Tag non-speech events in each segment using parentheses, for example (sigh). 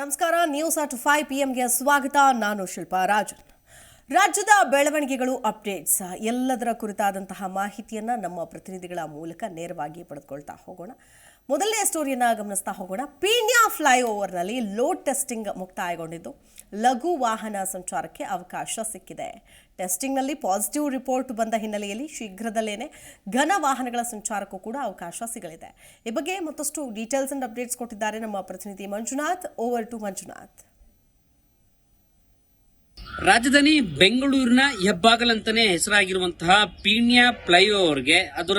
ನಮಸ್ಕಾರ news at five P ಎಂಗೆ ಸ್ವಾಗತ. ನಾನು ಶಿಲ್ಪಾ ರಾಜನ್. ರಾಜ್ಯದ ಬೆಳವಣಿಗೆಗಳು, ಅಪ್ಡೇಟ್ಸ್, ಎಲ್ಲದರ ಕುರಿತಾದಂತಹ ಮಾಹಿತಿಯನ್ನು ನಮ್ಮ ಪ್ರತಿನಿಧಿಗಳ ಮೂಲಕ ನೇರವಾಗಿ ಪಡೆದುಕೊಳ್ತಾ ಹೋಗೋಣ. ಮೊದಲನೇ ಸ್ಟೋರಿಯನ್ನು ಗಮನಿಸ್ತಾ ಹೋಗೋಣ. ಪೀಣ್ಯ ಫ್ಲೈಓವರ್ನಲ್ಲಿ ಲೋಡ್ ಟೆಸ್ಟಿಂಗ್ ಮುಕ್ತಾಯಗೊಂಡಿದ್ದು. ಲಘು ವಾಹನ ಸಂಚಾರಕ್ಕೆ ಅವಕಾಶ ಸಿಕ್ಕಿದೆ. ಟೆಸ್ಟಿಂಗ್ನಲ್ಲಿ ಪಾಸಿಟಿವ್ ರಿಪೋರ್ಟ್ ಬಂದ ಹಿನ್ನೆಲೆಯಲ್ಲಿ ಶೀಘ್ರದಲ್ಲೇನೆ ಘನ ವಾಹನಗಳ ಸಂಚಾರಕ್ಕೂ ಕೂಡ ಅವಕಾಶ ಸಿಗಲಿದೆ. ಈ ಬಗ್ಗೆ ಮತ್ತಷ್ಟು ಡೀಟೇಲ್ಸ್ ಅಂಡ್ ಅಪ್ಡೇಟ್ಸ್ ಕೊಟ್ಟಿದ್ದಾರೆ ನಮ್ಮ ಪ್ರತಿನಿಧಿ ಮಂಜುನಾಥ್. Over to Manjunath. ರಾಜಧಾನಿ ಬೆಂಗಳೂರಿನ ಹೆಬ್ಬಾಗಲಂತಾನೆ ಹೆಸರಾಗಿರುವಂತಹ ಪೀಣ್ಯ ಫ್ಲೈಓವರ್ಗೆ ಅದರ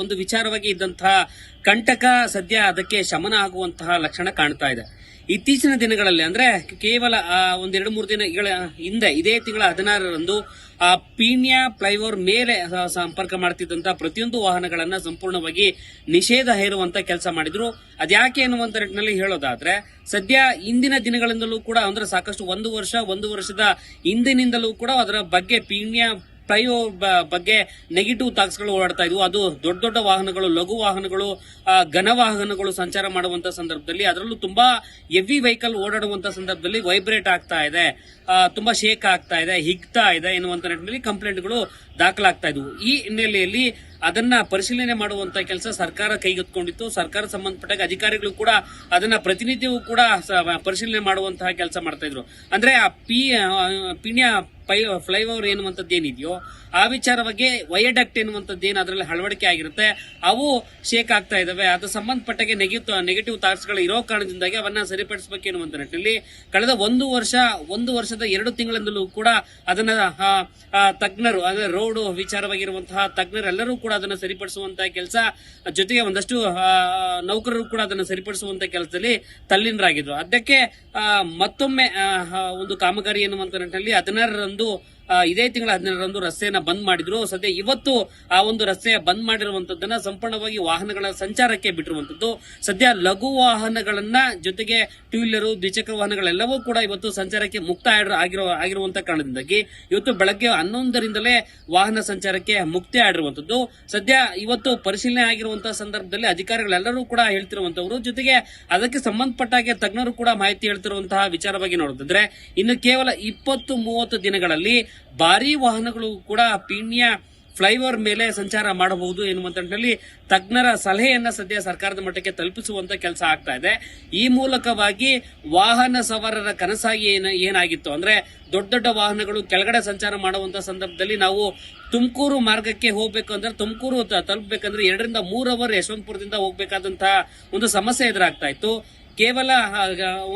ಒಂದು ವಿಚಾರವಾಗಿ ಇದ್ದಂತಹ ಕಂಟಕ ಸದ್ಯ ಅದಕ್ಕೆ ಶಮನ ಆಗುವಂತಹ ಲಕ್ಷಣ ಕಾಣ್ತಾ ಇದೆ. ಇತ್ತೀಚಿನ ದಿನಗಳಲ್ಲಿ ಅಂದ್ರೆ ಕೇವಲ ಒಂದೆರಡು ಮೂರು ದಿನಗಳ ಹಿಂದೆ, ಇದೇ ತಿಂಗಳ ಹದಿನಾರರಂದು, ಆ, ಪೀಣ್ಯ ಫ್ಲೈಓವರ್ ಮೇಲೆ ಸಂಪರ್ಕ ಮಾಡ್ತಿದ್ದಂತ ಪ್ರತಿಯೊಂದು ವಾಹನಗಳನ್ನ ಸಂಪೂರ್ಣವಾಗಿ ನಿಷೇಧ ಹೇರುವಂತ ಕೆಲಸ ಮಾಡಿದ್ರು. ಅದ್ಯಾಕೆ ಅನ್ನುವಂತ ನಿಟ್ಟಿನಲ್ಲಿ ಹೇಳೋದಾದ್ರೆ, ಸದ್ಯ ಇಂದಿನ ದಿನಗಳಿಂದಲೂ ಕೂಡ ಅಂದ್ರೆ ಸಾಕಷ್ಟು ಒಂದು ವರ್ಷ, ಒಂದು ವರ್ಷದ ಹಿಂದಿನಿಂದಲೂ ಕೂಡ ಅದರ ಬಗ್ಗೆ ಪೀಣ್ಯ ಫ್ಲೈಓ ಬಗ್ಗೆ ನೆಗೆಟಿವ್ ತಾಕ್ಸ್ಗಳು ಓಡಾಡ್ತಾ ಇದ್ವು. ಅದು ದೊಡ್ಡ ದೊಡ್ಡ ವಾಹನಗಳು, ಲಘು ವಾಹನಗಳು ಘನ ವಾಹನಗಳು ಸಂಚಾರ ಮಾಡುವಂತ ಸಂದರ್ಭದಲ್ಲಿ ಅದರಲ್ಲೂ ತುಂಬಾ ಹೆವಿ ವೆಹಿಕಲ್ ಓಡಾಡುವಂತ ಸಂದರ್ಭದಲ್ಲಿ ವೈಬ್ರೇಟ್ ಆಗ್ತಾ ಇದೆ. ತುಂಬಾ ಶೇಕ್ ಆಗ್ತಾ ಇದೆ, ಹಿಗ್ತಾ ಇದೆ ಎನ್ನುವಂತ ನಿಟ್ಟಿನಲ್ಲಿ ಕಂಪ್ಲೇಂಟ್ಗಳು ದಾಖಲಾಗ್ತಾ ಇದ್ವು. ಈ ಹಿನ್ನೆಲೆಯಲ್ಲಿ ಅದನ್ನ ಪರಿಶೀಲನೆ ಮಾಡುವಂತ ಕೆಲಸ ಸರ್ಕಾರ ಕೈಗೆತ್ತಿಕೊಂಡಿತ್ತು. ಸರ್ಕಾರ ಸಂಬಂಧಪಟ್ಟ ಅಧಿಕಾರಿಗಳು ಕೂಡ ಅದನ್ನ ಪ್ರತಿನಿತ್ಯವೂ ಕೂಡ ಪರಿಶೀಲನೆ ಮಾಡುವಂತಹ ಕೆಲಸ ಮಾಡ್ತಾ ಇದ್ರು. ಅಂದ್ರೆ ಆ ಪಿ ಪಿಣ್ಯ ಪೈ, ಫ್ಲೈಓವರ್ ಎನ್ನುವಂಥದ್ದು ಏನಿದೆಯೋ, ಆ ವಿಚಾರವಾಗಿ ವಯಡಕ್ಟ್ ಎನ್ನುವಂಥದ್ದು ಏನು ಅದರಲ್ಲಿ ಅಳವಡಿಕೆ ಆಗಿರುತ್ತೆ, ಅವು ಶೇಕ್ ಆಗ್ತಾ ಇದಾವೆ. ಅದು ಸಂಬಂಧಪಟ್ಟಾಗೆ ನೆಗೆಟಿವ್ ನೆಗೆಟಿವ್ ಥಾಟ್ಸ್ಗಳು ಇರೋ ಕಾರಣದಿಂದಾಗಿ ಅವನ್ನ ಸರಿಪಡಿಸಬೇಕು ಎನ್ನುವಂತ ನಿಟ್ಟಿನಲ್ಲಿ ಕಳೆದ ಒಂದು ವರ್ಷ, ಒಂದು ವರ್ಷದ ಎರಡು ತಿಂಗಳಿಂದಲೂ ಕೂಡ ಅದನ್ನ ತಜ್ಞರು, ಅಂದರೆ ಅಂದ್ರೆ ರೋಡ್ ವಿಚಾರವಾಗಿರುವಂತಹ ತಜ್ಞರೆಲ್ಲರೂ ಕೂಡ ಅದನ್ನು ಸರಿಪಡಿಸುವಂತಹ ಕೆಲಸ. ಜೊತೆಗೆ ಒಂದಷ್ಟು ನೌಕರರು ಕೂಡ ಅದನ್ನು ಸರಿಪಡಿಸುವಂತ ಕೆಲಸದಲ್ಲಿ ತಲ್ಲೀನರಾಗಿದ್ರು. ಅದಕ್ಕೆ ಮತ್ತೊಮ್ಮೆ ಒಂದು ಕಾಮಗಾರಿ ಎನ್ನುವಂತ ನಿಟ್ಟಿನಲ್ಲಿ ಹದಿನಾರರಂದು ಇದೇ ತಿಂಗಳ ಹದಿನೇಳರಂದು ರಸ್ತೆಯನ್ನ ಬಂದ್ ಮಾಡಿದ್ರು. ಸದ್ಯ ಇವತ್ತು ಆ ಒಂದು ರಸ್ತೆಯ ಬಂದ್ ಮಾಡಿರುವಂತದ್ದನ್ನ ಸಂಪೂರ್ಣವಾಗಿ ವಾಹನಗಳ ಸಂಚಾರಕ್ಕೆ ಬಿಟ್ಟಿರುವಂತದ್ದು. ಸದ್ಯ ಲಘು ವಾಹನಗಳನ್ನ ಜೊತೆಗೆ ಟೂ ವೀಲರು ದ್ವಿಚಕ್ರ ವಾಹನಗಳೆಲ್ಲವೂ ಕೂಡ ಇವತ್ತು ಸಂಚಾರಕ್ಕೆ ಮುಕ್ತ ಆಗಿರೋ, ಆಗಿರುವಂತ ಕಾರಣದಿಂದಾಗಿ ಇವತ್ತು ಬೆಳಗ್ಗೆ ಹನ್ನೊಂದರಿಂದಲೇ ವಾಹನ ಸಂಚಾರಕ್ಕೆ ಮುಕ್ತಾಯ ಆಡಿರುವಂತದ್ದು ಸದ್ಯ ಇವತ್ತು ಪರಿಶೀಲನೆ ಆಗಿರುವಂತಹ ಸಂದರ್ಭದಲ್ಲಿ ಅಧಿಕಾರಿಗಳೆಲ್ಲರೂ ಕೂಡ ಹೇಳ್ತಿರುವಂತವರು. ಜೊತೆಗೆ ಅದಕ್ಕೆ ಸಂಬಂಧಪಟ್ಟ ಹಾಗೆ ತಜ್ಞರು ಕೂಡ ಮಾಹಿತಿ ಹೇಳ್ತಿರುವಂತಹ ವಿಚಾರವಾಗಿ ನೋಡೋದಾದ್ರೆ ಇನ್ನು ಕೇವಲ ಇಪ್ಪತ್ತು ಮೂವತ್ತು ದಿನಗಳಲ್ಲಿ ಭಾರಿ ವಾಹನಗಳು ಕೂಡ ಪೀಣ್ಯ ಫ್ಲೈಓವರ್ ಮೇಲೆ ಸಂಚಾರ ಮಾಡಬಹುದು ಎನ್ನುವಂತ ನಿಟ್ಟಿನಲ್ಲಿ ತಜ್ಞರ ಸಲಹೆಯನ್ನು ಸದ್ಯ ಸರ್ಕಾರದ ಮಟ್ಟಕ್ಕೆ ತಲುಪಿಸುವಂತ ಕೆಲಸ ಆಗ್ತಾ ಇದೆ. ಈ ಮೂಲಕವಾಗಿ ವಾಹನ ಸವಾರರ ಕನಸಾಗಿ ಏನು, ಏನಾಗಿತ್ತು ಅಂದ್ರೆ ದೊಡ್ಡ ದೊಡ್ಡ ವಾಹನಗಳು ಕೆಳಗಡೆ ಸಂಚಾರ ಮಾಡುವಂತ ಸಂದರ್ಭದಲ್ಲಿ ನಾವು ತುಮಕೂರು ಮಾರ್ಗಕ್ಕೆ ಹೋಗಬೇಕು ಅಂದ್ರೆ ತುಮಕೂರು ತಲುಪಬೇಕಂದ್ರೆ ಎರಡರಿಂದ ಮೂರು ಅವರ್ ಯಶವಂತಪುರದಿಂದ ಹೋಗ್ಬೇಕಾದಂತಹ ಒಂದು ಸಮಸ್ಯೆ ಎದುರಾಗ್ತಾ ಇತ್ತು. ಕೇವಲ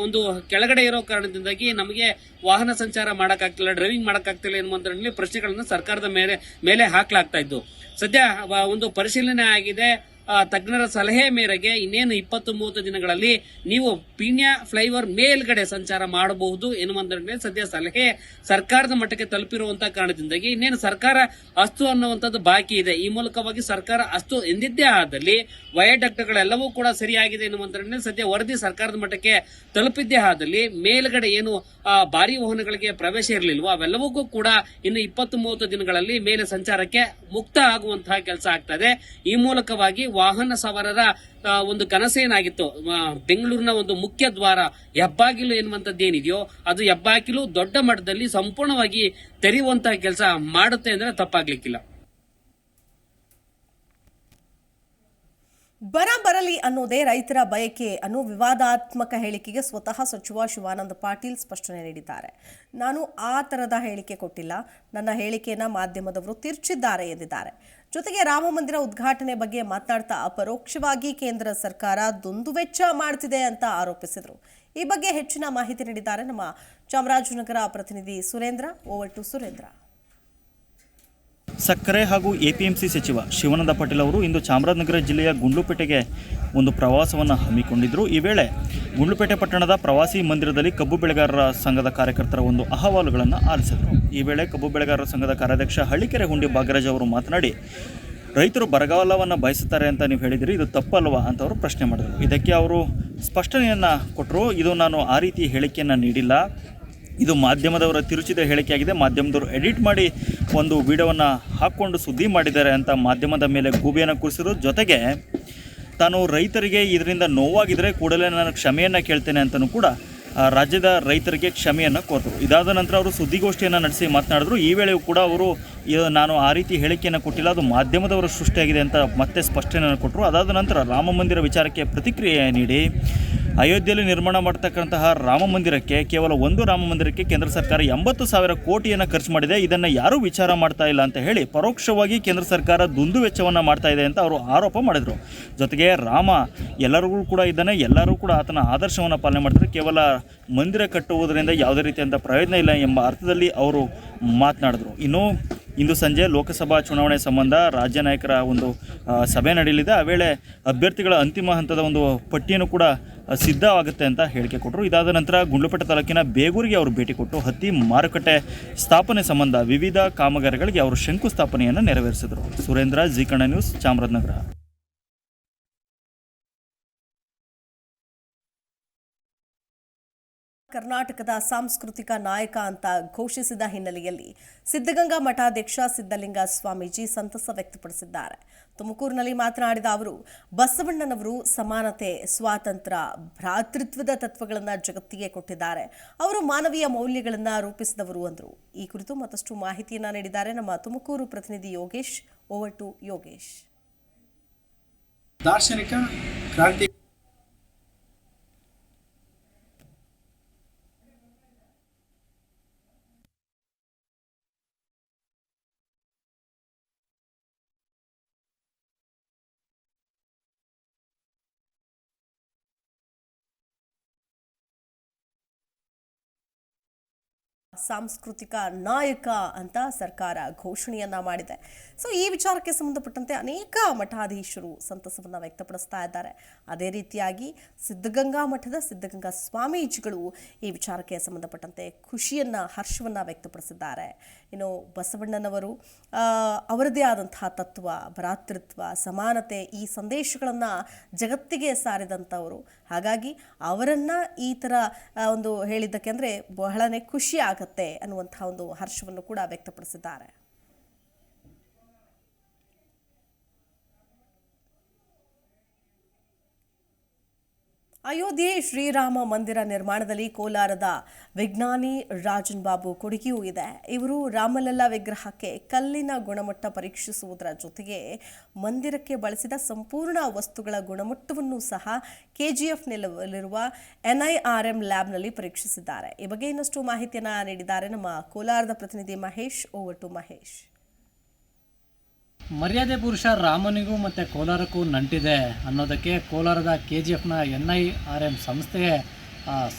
ಒಂದು ಕೆಳಗಡೆ ಇರೋ ಕಾರಣದಿಂದಾಗಿ ನಮಗೆ ವಾಹನ ಸಂಚಾರ ಮಾಡೋಕ್ಕಾಗ್ತಿಲ್ಲ ಡ್ರೈವಿಂಗ್ ಮಾಡೋಕ್ಕಾಗ್ತಿಲ್ಲ ಎನ್ನುವಂತ ಪ್ರಶ್ನೆಗಳನ್ನು ಸರ್ಕಾರದ ಮೇಲೆ ಮೇಲೆ ಹಾಕಲಾಗ್ತಾ ಇದ್ದು. ಸದ್ಯ ಒಂದು ಪರಿಶೀಲನೆ ಆಗಿದೆ. ತಜ್ಞರ ಸಲಹೆ ಮೇರೆಗೆ ಇನ್ನೇನು ಇಪ್ಪತ್ತು ಮೂವತ್ತು ದಿನಗಳಲ್ಲಿ ನೀವು ಪೀಣ್ಯ ಫ್ಲೈಓವರ್ ಮೇಲ್ಗಡೆ ಸಂಚಾರ ಮಾಡಬಹುದು ಎನ್ನುವಂತ ಸದ್ಯ ಸಲಹೆ ಸರ್ಕಾರದ ಮಟ್ಟಕ್ಕೆ ತಲುಪಿರುವಂತಹ ಕಾರಣದಿಂದಾಗಿ ಇನ್ನೇನು ಸರ್ಕಾರ ಅಸ್ತು ಅನ್ನುವಂಥದ್ದು ಬಾಕಿ ಇದೆ. ಈ ಮೂಲಕವಾಗಿ ಸರ್ಕಾರ ಅಸ್ತು ಎಂದಿದ್ದೇ ಆದಲ್ಲಿ ವಯೋಡಕ್ಟರ್ಗಳೆಲ್ಲವೂ ಕೂಡ ಸರಿಯಾಗಿದೆ ಎನ್ನುವಂತ ಸದ್ಯ ವರದಿ ಸರ್ಕಾರದ ಮಟ್ಟಕ್ಕೆ ತಲುಪಿದ್ದೇ ಆದಲ್ಲಿ ಮೇಲ್ಗಡೆ ಏನು ಭಾರಿ ವಾಹನಗಳಿಗೆ ಪ್ರವೇಶ ಇರಲಿಲ್ವೋ ಅವೆಲ್ಲವಕ್ಕೂ ಕೂಡ ಇನ್ನು ಇಪ್ಪತ್ತು ಮೂವತ್ತು ದಿನಗಳಲ್ಲಿ ಮೇಲೆ ಸಂಚಾರಕ್ಕೆ ಮುಕ್ತ ಆಗುವಂತಹ ಕೆಲಸ ಆಗ್ತದೆ ಈ ಮೂಲಕವಾಗಿ ವಾಹನ ಸವಾರರ ಒಂದು ಕನಸೇನಾಗಿತ್ತು. ಬೆಂಗಳೂರಿನ ಒಂದು ಮುಖ್ಯ ದ್ವಾರ, ಹೆಬ್ಬಾಗಿಲು ಎನ್ನುವಂಥದ್ದು ಏನಿದೆಯೋ ಅದು ಹೆಬ್ಬಾಗಿಲು ದೊಡ್ಡ ಮಟ್ಟದಲ್ಲಿ ಸಂಪೂರ್ಣವಾಗಿ ತೆರೆಯುವಂತಹ ಕೆಲಸ ಮಾಡುತ್ತೆ ಅಂದ್ರೆ ತಪ್ಪಾಗ್ಲಿಕ್ಕಿಲ್ಲ. ಬರ ಬರಲಿ ಅನ್ನೋದೇ ರೈತರ ಬಯಕೆ ಅನ್ನೋ ವಿವಾದಾತ್ಮಕ ಹೇಳಿಕೆಗೆ ಸ್ವತಃ ಸಚಿವ ಶಿವಾನಂದ ಪಾಟೀಲ್ ಸ್ಪಷ್ಟನೆ ನೀಡಿದ್ದಾರೆ. ನಾನು ಆ ಥರದ ಹೇಳಿಕೆ ಕೊಟ್ಟಿಲ್ಲ. ನನ್ನ ಹೇಳಿಕೆಯನ್ನು ಮಾಧ್ಯಮದವರು ತಿರ್ಚಿದ್ದಾರೆ ಎಂದಿದ್ದಾರೆ. ಜೊತೆಗೆ ರಾಮಮಂದಿರ ಉದ್ಘಾಟನೆ ಬಗ್ಗೆ ಮಾತನಾಡ್ತಾ ಅಪರೋಕ್ಷವಾಗಿ ಕೇಂದ್ರ ಸರ್ಕಾರ ದುಂದುವೆಚ್ಚ ಮಾಡ್ತಿದೆ ಅಂತ ಆರೋಪಿಸಿದರು. ಈ ಬಗ್ಗೆ ಹೆಚ್ಚಿನ ಮಾಹಿತಿ ನೀಡಿದ್ದಾರೆ ನಮ್ಮ ಚಾಮರಾಜನಗರ ಪ್ರತಿನಿಧಿ ಸುರೇಂದ್ರ ಓವರ್ ಟು ಸುರೇಂದ್ರ. ಸಕ್ಕರೆ ಹಾಗೂ ಎಪಿಎಂಸಿ ಸಚಿವ ಶಿವಾನಂದ ಪಾಟೀಲ್ ಅವರು ಇಂದು ಚಾಮರಾಜನಗರ ಜಿಲ್ಲೆಯ ಗುಂಡ್ಲುಪೇಟೆಗೆ ಒಂದು ಪ್ರವಾಸವನ್ನು ಹಮ್ಮಿಕೊಂಡಿದ್ದರು ಈ ವೇಳೆ ಗುಂಡ್ಲುಪೇಟೆ ಪಟ್ಟಣದ ಪ್ರವಾಸಿ ಮಂದಿರದಲ್ಲಿ ಕಬ್ಬು ಬೆಳೆಗಾರರ ಸಂಘದ ಕಾರ್ಯಕರ್ತರ ಒಂದು ಅಹವಾಲುಗಳನ್ನು ಆಲಿಸಿದರು. ಈ ವೇಳೆ ಕಬ್ಬು ಬೆಳೆಗಾರರ ಸಂಘದ ಕಾರ್ಯಾಧ್ಯಕ್ಷ ಹಳ್ಳಿಕೆರೆ ಹುಂಡಿ ಭಾಗ್ಯರಾಜ್ ಅವರು ಮಾತನಾಡಿ, ರೈತರು ಬರಗಾಲವನ್ನು ಬಯಸುತ್ತಾರೆ ಅಂತ ನೀವು ಹೇಳಿದಿರಿ, ಇದು ತಪ್ಪಲ್ವಾ? ಅಂತ ಅವರು ಪ್ರಶ್ನೆ ಮಾಡಿದರು. ಇದಕ್ಕೆ ಅವರು ಸ್ಪಷ್ಟನೆಯನ್ನು ಕೊಟ್ಟರು ಇದು ನಾನು ಆ ರೀತಿ ಹೇಳಿಕೆಯನ್ನು ನೀಡಿಲ್ಲ. ಇದು ಮಾಧ್ಯಮದವರ ತಿರುಚಿದ ಹೇಳಿಕೆಯಾಗಿದೆ. ಮಾಧ್ಯಮದವರು ಎಡಿಟ್ ಮಾಡಿ ಒಂದು ವಿಡಿಯೋವನ್ನು ಹಾಕ್ಕೊಂಡು ಸುದ್ದಿ ಮಾಡಿದ್ದಾರೆ ಅಂತ ಮಾಧ್ಯಮದ ಮೇಲೆ ಗೂಬೆಯನ್ನು ಕೂರಿಸಿದ್ರು. ಜೊತೆಗೆ ತಾನು ರೈತರಿಗೆ ಇದರಿಂದ ನೋವಾಗಿದ್ದರೆ ಕೂಡಲೇ ನಾನು ಕ್ಷಮೆಯನ್ನು ಕೇಳ್ತೇನೆ ಅಂತಲೂ ಕೂಡ ರಾಜ್ಯದ ರೈತರಿಗೆ ಕ್ಷಮೆಯನ್ನು ಕೋರ್ತರು ಇದಾದ ನಂತರ ಅವರು ಸುದ್ದಿಗೋಷ್ಠಿಯನ್ನು ನಡೆಸಿ ಮಾತನಾಡಿದ್ರು. ಈ ವೇಳೆಯೂ ಕೂಡ ಅವರು ನಾನು ಆ ರೀತಿ ಹೇಳಿಕೆಯನ್ನು ಕೊಟ್ಟಿಲ್ಲ, ಅದು ಮಾಧ್ಯಮದವರ ಸೃಷ್ಟಿಯಾಗಿದೆ ಅಂತ ಮತ್ತೆ ಸ್ಪಷ್ಟನೆಯನ್ನು ಕೊಟ್ಟರು ಅದಾದ ನಂತರ ರಾಮ ಮಂದಿರ ವಿಚಾರಕ್ಕೆ ಪ್ರತಿಕ್ರಿಯೆ ನೀಡಿ ಅಯೋಧ್ಯೆಯಲ್ಲಿ ನಿರ್ಮಾಣ ಮಾಡ್ತಕ್ಕಂತಹ ರಾಮ ಮಂದಿರಕ್ಕೆ ಕೇವಲ ಒಂದು ರಾಮ ಮಂದಿರಕ್ಕೆ ಕೇಂದ್ರ ಸರ್ಕಾರ ಎಂಬತ್ತು ಸಾವಿರ ಕೋಟಿಯನ್ನು ಖರ್ಚು ಮಾಡಿದೆ. ಇದನ್ನು ಯಾರೂ ವಿಚಾರ ಮಾಡ್ತಾ ಇಲ್ಲ ಅಂತ ಹೇಳಿ ಪರೋಕ್ಷವಾಗಿ ಕೇಂದ್ರ ಸರ್ಕಾರ ದುಂದು ವೆಚ್ಚವನ್ನು ಮಾಡ್ತಾ ಇದೆ ಅಂತ ಅವರು ಆರೋಪ ಮಾಡಿದರು. ಜೊತೆಗೆ ರಾಮ ಎಲ್ಲರಿಗೂ ಕೂಡ ಇದ್ದಾನೆ, ಎಲ್ಲರೂ ಕೂಡ ಆತನ ಆದರ್ಶವನ್ನು ಪಾಲನೆ ಮಾಡ್ತಾರೆ. ಕೇವಲ ಮಂದಿರ ಕಟ್ಟುವುದರಿಂದ ಯಾವುದೇ ರೀತಿಯಂಥ ಪ್ರಯೋಜನ ಇಲ್ಲ ಎಂಬ ಅರ್ಥದಲ್ಲಿ ಅವರು ಮಾತನಾಡಿದರು. ಇನ್ನು ಇಂದು ಸಂಜೆ ಲೋಕಸಭಾ ಚುನಾವಣೆ ಸಂಬಂಧ ರಾಜ್ಯ ನಾಯಕರ ಒಂದು ಸಭೆ ನಡೆಯಲಿದೆ. ಆ ವೇಳೆ ಅಭ್ಯರ್ಥಿಗಳ ಅಂತಿಮ ಹಂತದ ಒಂದು ಪಟ್ಟಿಯನ್ನು ಕೂಡ ಸಿದ್ಧವಾಗುತ್ತೆ ಅಂತ ಹೇಳಿಕೆ ಕೊಟ್ಟರು. ಇದಾದ ನಂತರ ಗುಂಡ್ಲುಪೇಟೆ ತಾಲೂಕಿನ ಬೇಗೂರಿಗೆ ಅವರು ಭೇಟಿ ಕೊಟ್ಟು ಹತ್ತಿ ಮಾರುಕಟ್ಟೆ ಸ್ಥಾಪನೆ ಸಂಬಂಧ ವಿವಿಧ ಕಾಮಗಾರಿಗಳಿಗೆ ಅವರು ಶಂಕುಸ್ಥಾಪನೆಯನ್ನು ನೆರವೇರಿಸಿದರು. Surendra, Zee Kannada news, Chamarajanagar. ಕರ್ನಾಟಕದ ಸಾಂಸ್ಕೃತಿಕ ನಾಯಕ ಅಂತ ಘೋಷಿಸಿದ ಹಿನ್ನೆಲೆಯಲ್ಲಿ ಸಿದ್ಧಗಂಗಾ ಮಠಾಧ್ಯಕ್ಷ ಸಿದ್ಧಲಿಂಗ ಸ್ವಾಮೀಜಿ ಸಂತಸ ವ್ಯಕ್ತಪಡಿಸಿದ್ದಾರೆ. ತುಮಕೂರಿನಲ್ಲಿ ಮಾತನಾಡಿದ ಅವರು, ಬಸವಣ್ಣನವರು ಸಮಾನತೆ, ಸ್ವಾತಂತ್ರ್ಯ, ಭ್ರಾತೃತ್ವದ ತತ್ವಗಳನ್ನು ಜಗತ್ತಿಗೆ ಕೊಟ್ಟಿದ್ದಾರೆ. ಅವರು ಮಾನವೀಯ ಮೌಲ್ಯಗಳನ್ನು ರೂಪಿಸಿದವರು ಅಂದರು. ಈ ಕುರಿತು ಮತ್ತಷ್ಟು ಮಾಹಿತಿಯನ್ನು ನೀಡಿದ್ದಾರೆ ನಮ್ಮ ತುಮಕೂರು ಪ್ರತಿನಿಧಿ ಯೋಗೇಶ್. Over to Yogesh. ದಾರ್ಶನಿಕ ಕ್ರಾಂತಿ ಸಾಂಸ್ಕೃತಿಕ ನಾಯಕ ಅಂತ ಸರ್ಕಾರ ಘೋಷಣೆಯನ್ನ ಮಾಡಿದೆ. ಸೊ ಈ ವಿಚಾರಕ್ಕೆ ಸಂಬಂಧಪಟ್ಟಂತೆ ಅನೇಕ ಮಠಾಧೀಶರು ಸಂತಸವನ್ನು ವ್ಯಕ್ತಪಡಿಸ್ತಾ ಇದ್ದಾರೆ. ಅದೇ ರೀತಿಯಾಗಿ ಸಿದ್ಧಗಂಗಾ ಮಠದ ಸಿದ್ಧಗಂಗಾ ಸ್ವಾಮೀಜಿಗಳು ಈ ವಿಚಾರಕ್ಕೆ ಸಂಬಂಧಪಟ್ಟಂತೆ ಖುಷಿಯನ್ನ ಹರ್ಷವನ್ನ ವ್ಯಕ್ತಪಡಿಸಿದ್ದಾರೆ. ಇನ್ನು ಬಸವಣ್ಣನವರು ಅವರದೇ ಆದಂತಹ ತತ್ವ, ಭ್ರಾತೃತ್ವ, ಸಮಾನತೆ ಈ ಸಂದೇಶಗಳನ್ನು ಜಗತ್ತಿಗೆ ಸಾರಿದಂಥವರು. ಹಾಗಾಗಿ ಅವರನ್ನು ಈ ಥರ ಒಂದು ಹೇಳಿದ್ದಕ್ಕೆ ಅಂದರೆ ಬಹಳನೇ ಖುಷಿ ಆಗತ್ತೆ ಅನ್ನುವಂಥ ಒಂದು ಹರ್ಷವನ್ನು ಕೂಡ ವ್ಯಕ್ತಪಡಿಸಿದ್ದಾರೆ. ಅಯೋಧ್ಯೆ ಶ್ರೀರಾಮ ಮಂದಿರ ನಿರ್ಮಾಣದಲ್ಲಿ ಕೋಲಾರದ ವಿಜ್ಞಾನಿ ರಾಜನ್ ಬಾಬು ಕೊಡುಗೆಯೂ ಇದೆ. ಇವರು ರಾಮಲಲ್ಲಾ ವಿಗ್ರಹಕ್ಕೆ ಕಲ್ಲಿನ ಗುಣಮಟ್ಟ ಪರೀಕ್ಷಿಸುವುದರ ಜೊತೆಗೆ ಮಂದಿರಕ್ಕೆ ಬಳಸಿದ ಸಂಪೂರ್ಣ ವಸ್ತುಗಳ ಗುಣಮಟ್ಟವನ್ನು ಸಹ ಕೆಜಿಎಫ್ನಲ್ಲಿರುವ ಎನ್ಐಆರ್ಎಂ ಲ್ಯಾಬ್ನಲ್ಲಿ ಪರೀಕ್ಷಿಸಿದ್ದಾರೆ. ಈ ಬಗ್ಗೆ ಇನ್ನಷ್ಟು ಮಾಹಿತಿಯನ್ನು ನೀಡಿದ್ದಾರೆ ನಮ್ಮ ಕೋಲಾರದ ಪ್ರತಿನಿಧಿ ಮಹೇಶ್, ಓವರ್ ಟು ಮಹೇಶ್. ಮರ್ಯಾದೆ ಪುರುಷ ರಾಮನಿಗೂ ಮತ್ತು ಕೋಲಾರಕ್ಕೂ ನಂಟಿದೆ ಅನ್ನೋದಕ್ಕೆ ಕೋಲಾರದ ಕೆ ಜಿ ಎಫ್ನ ಎನ್ ಐ ಆರ್ ಎಂ ಸಂಸ್ಥೆಯೇ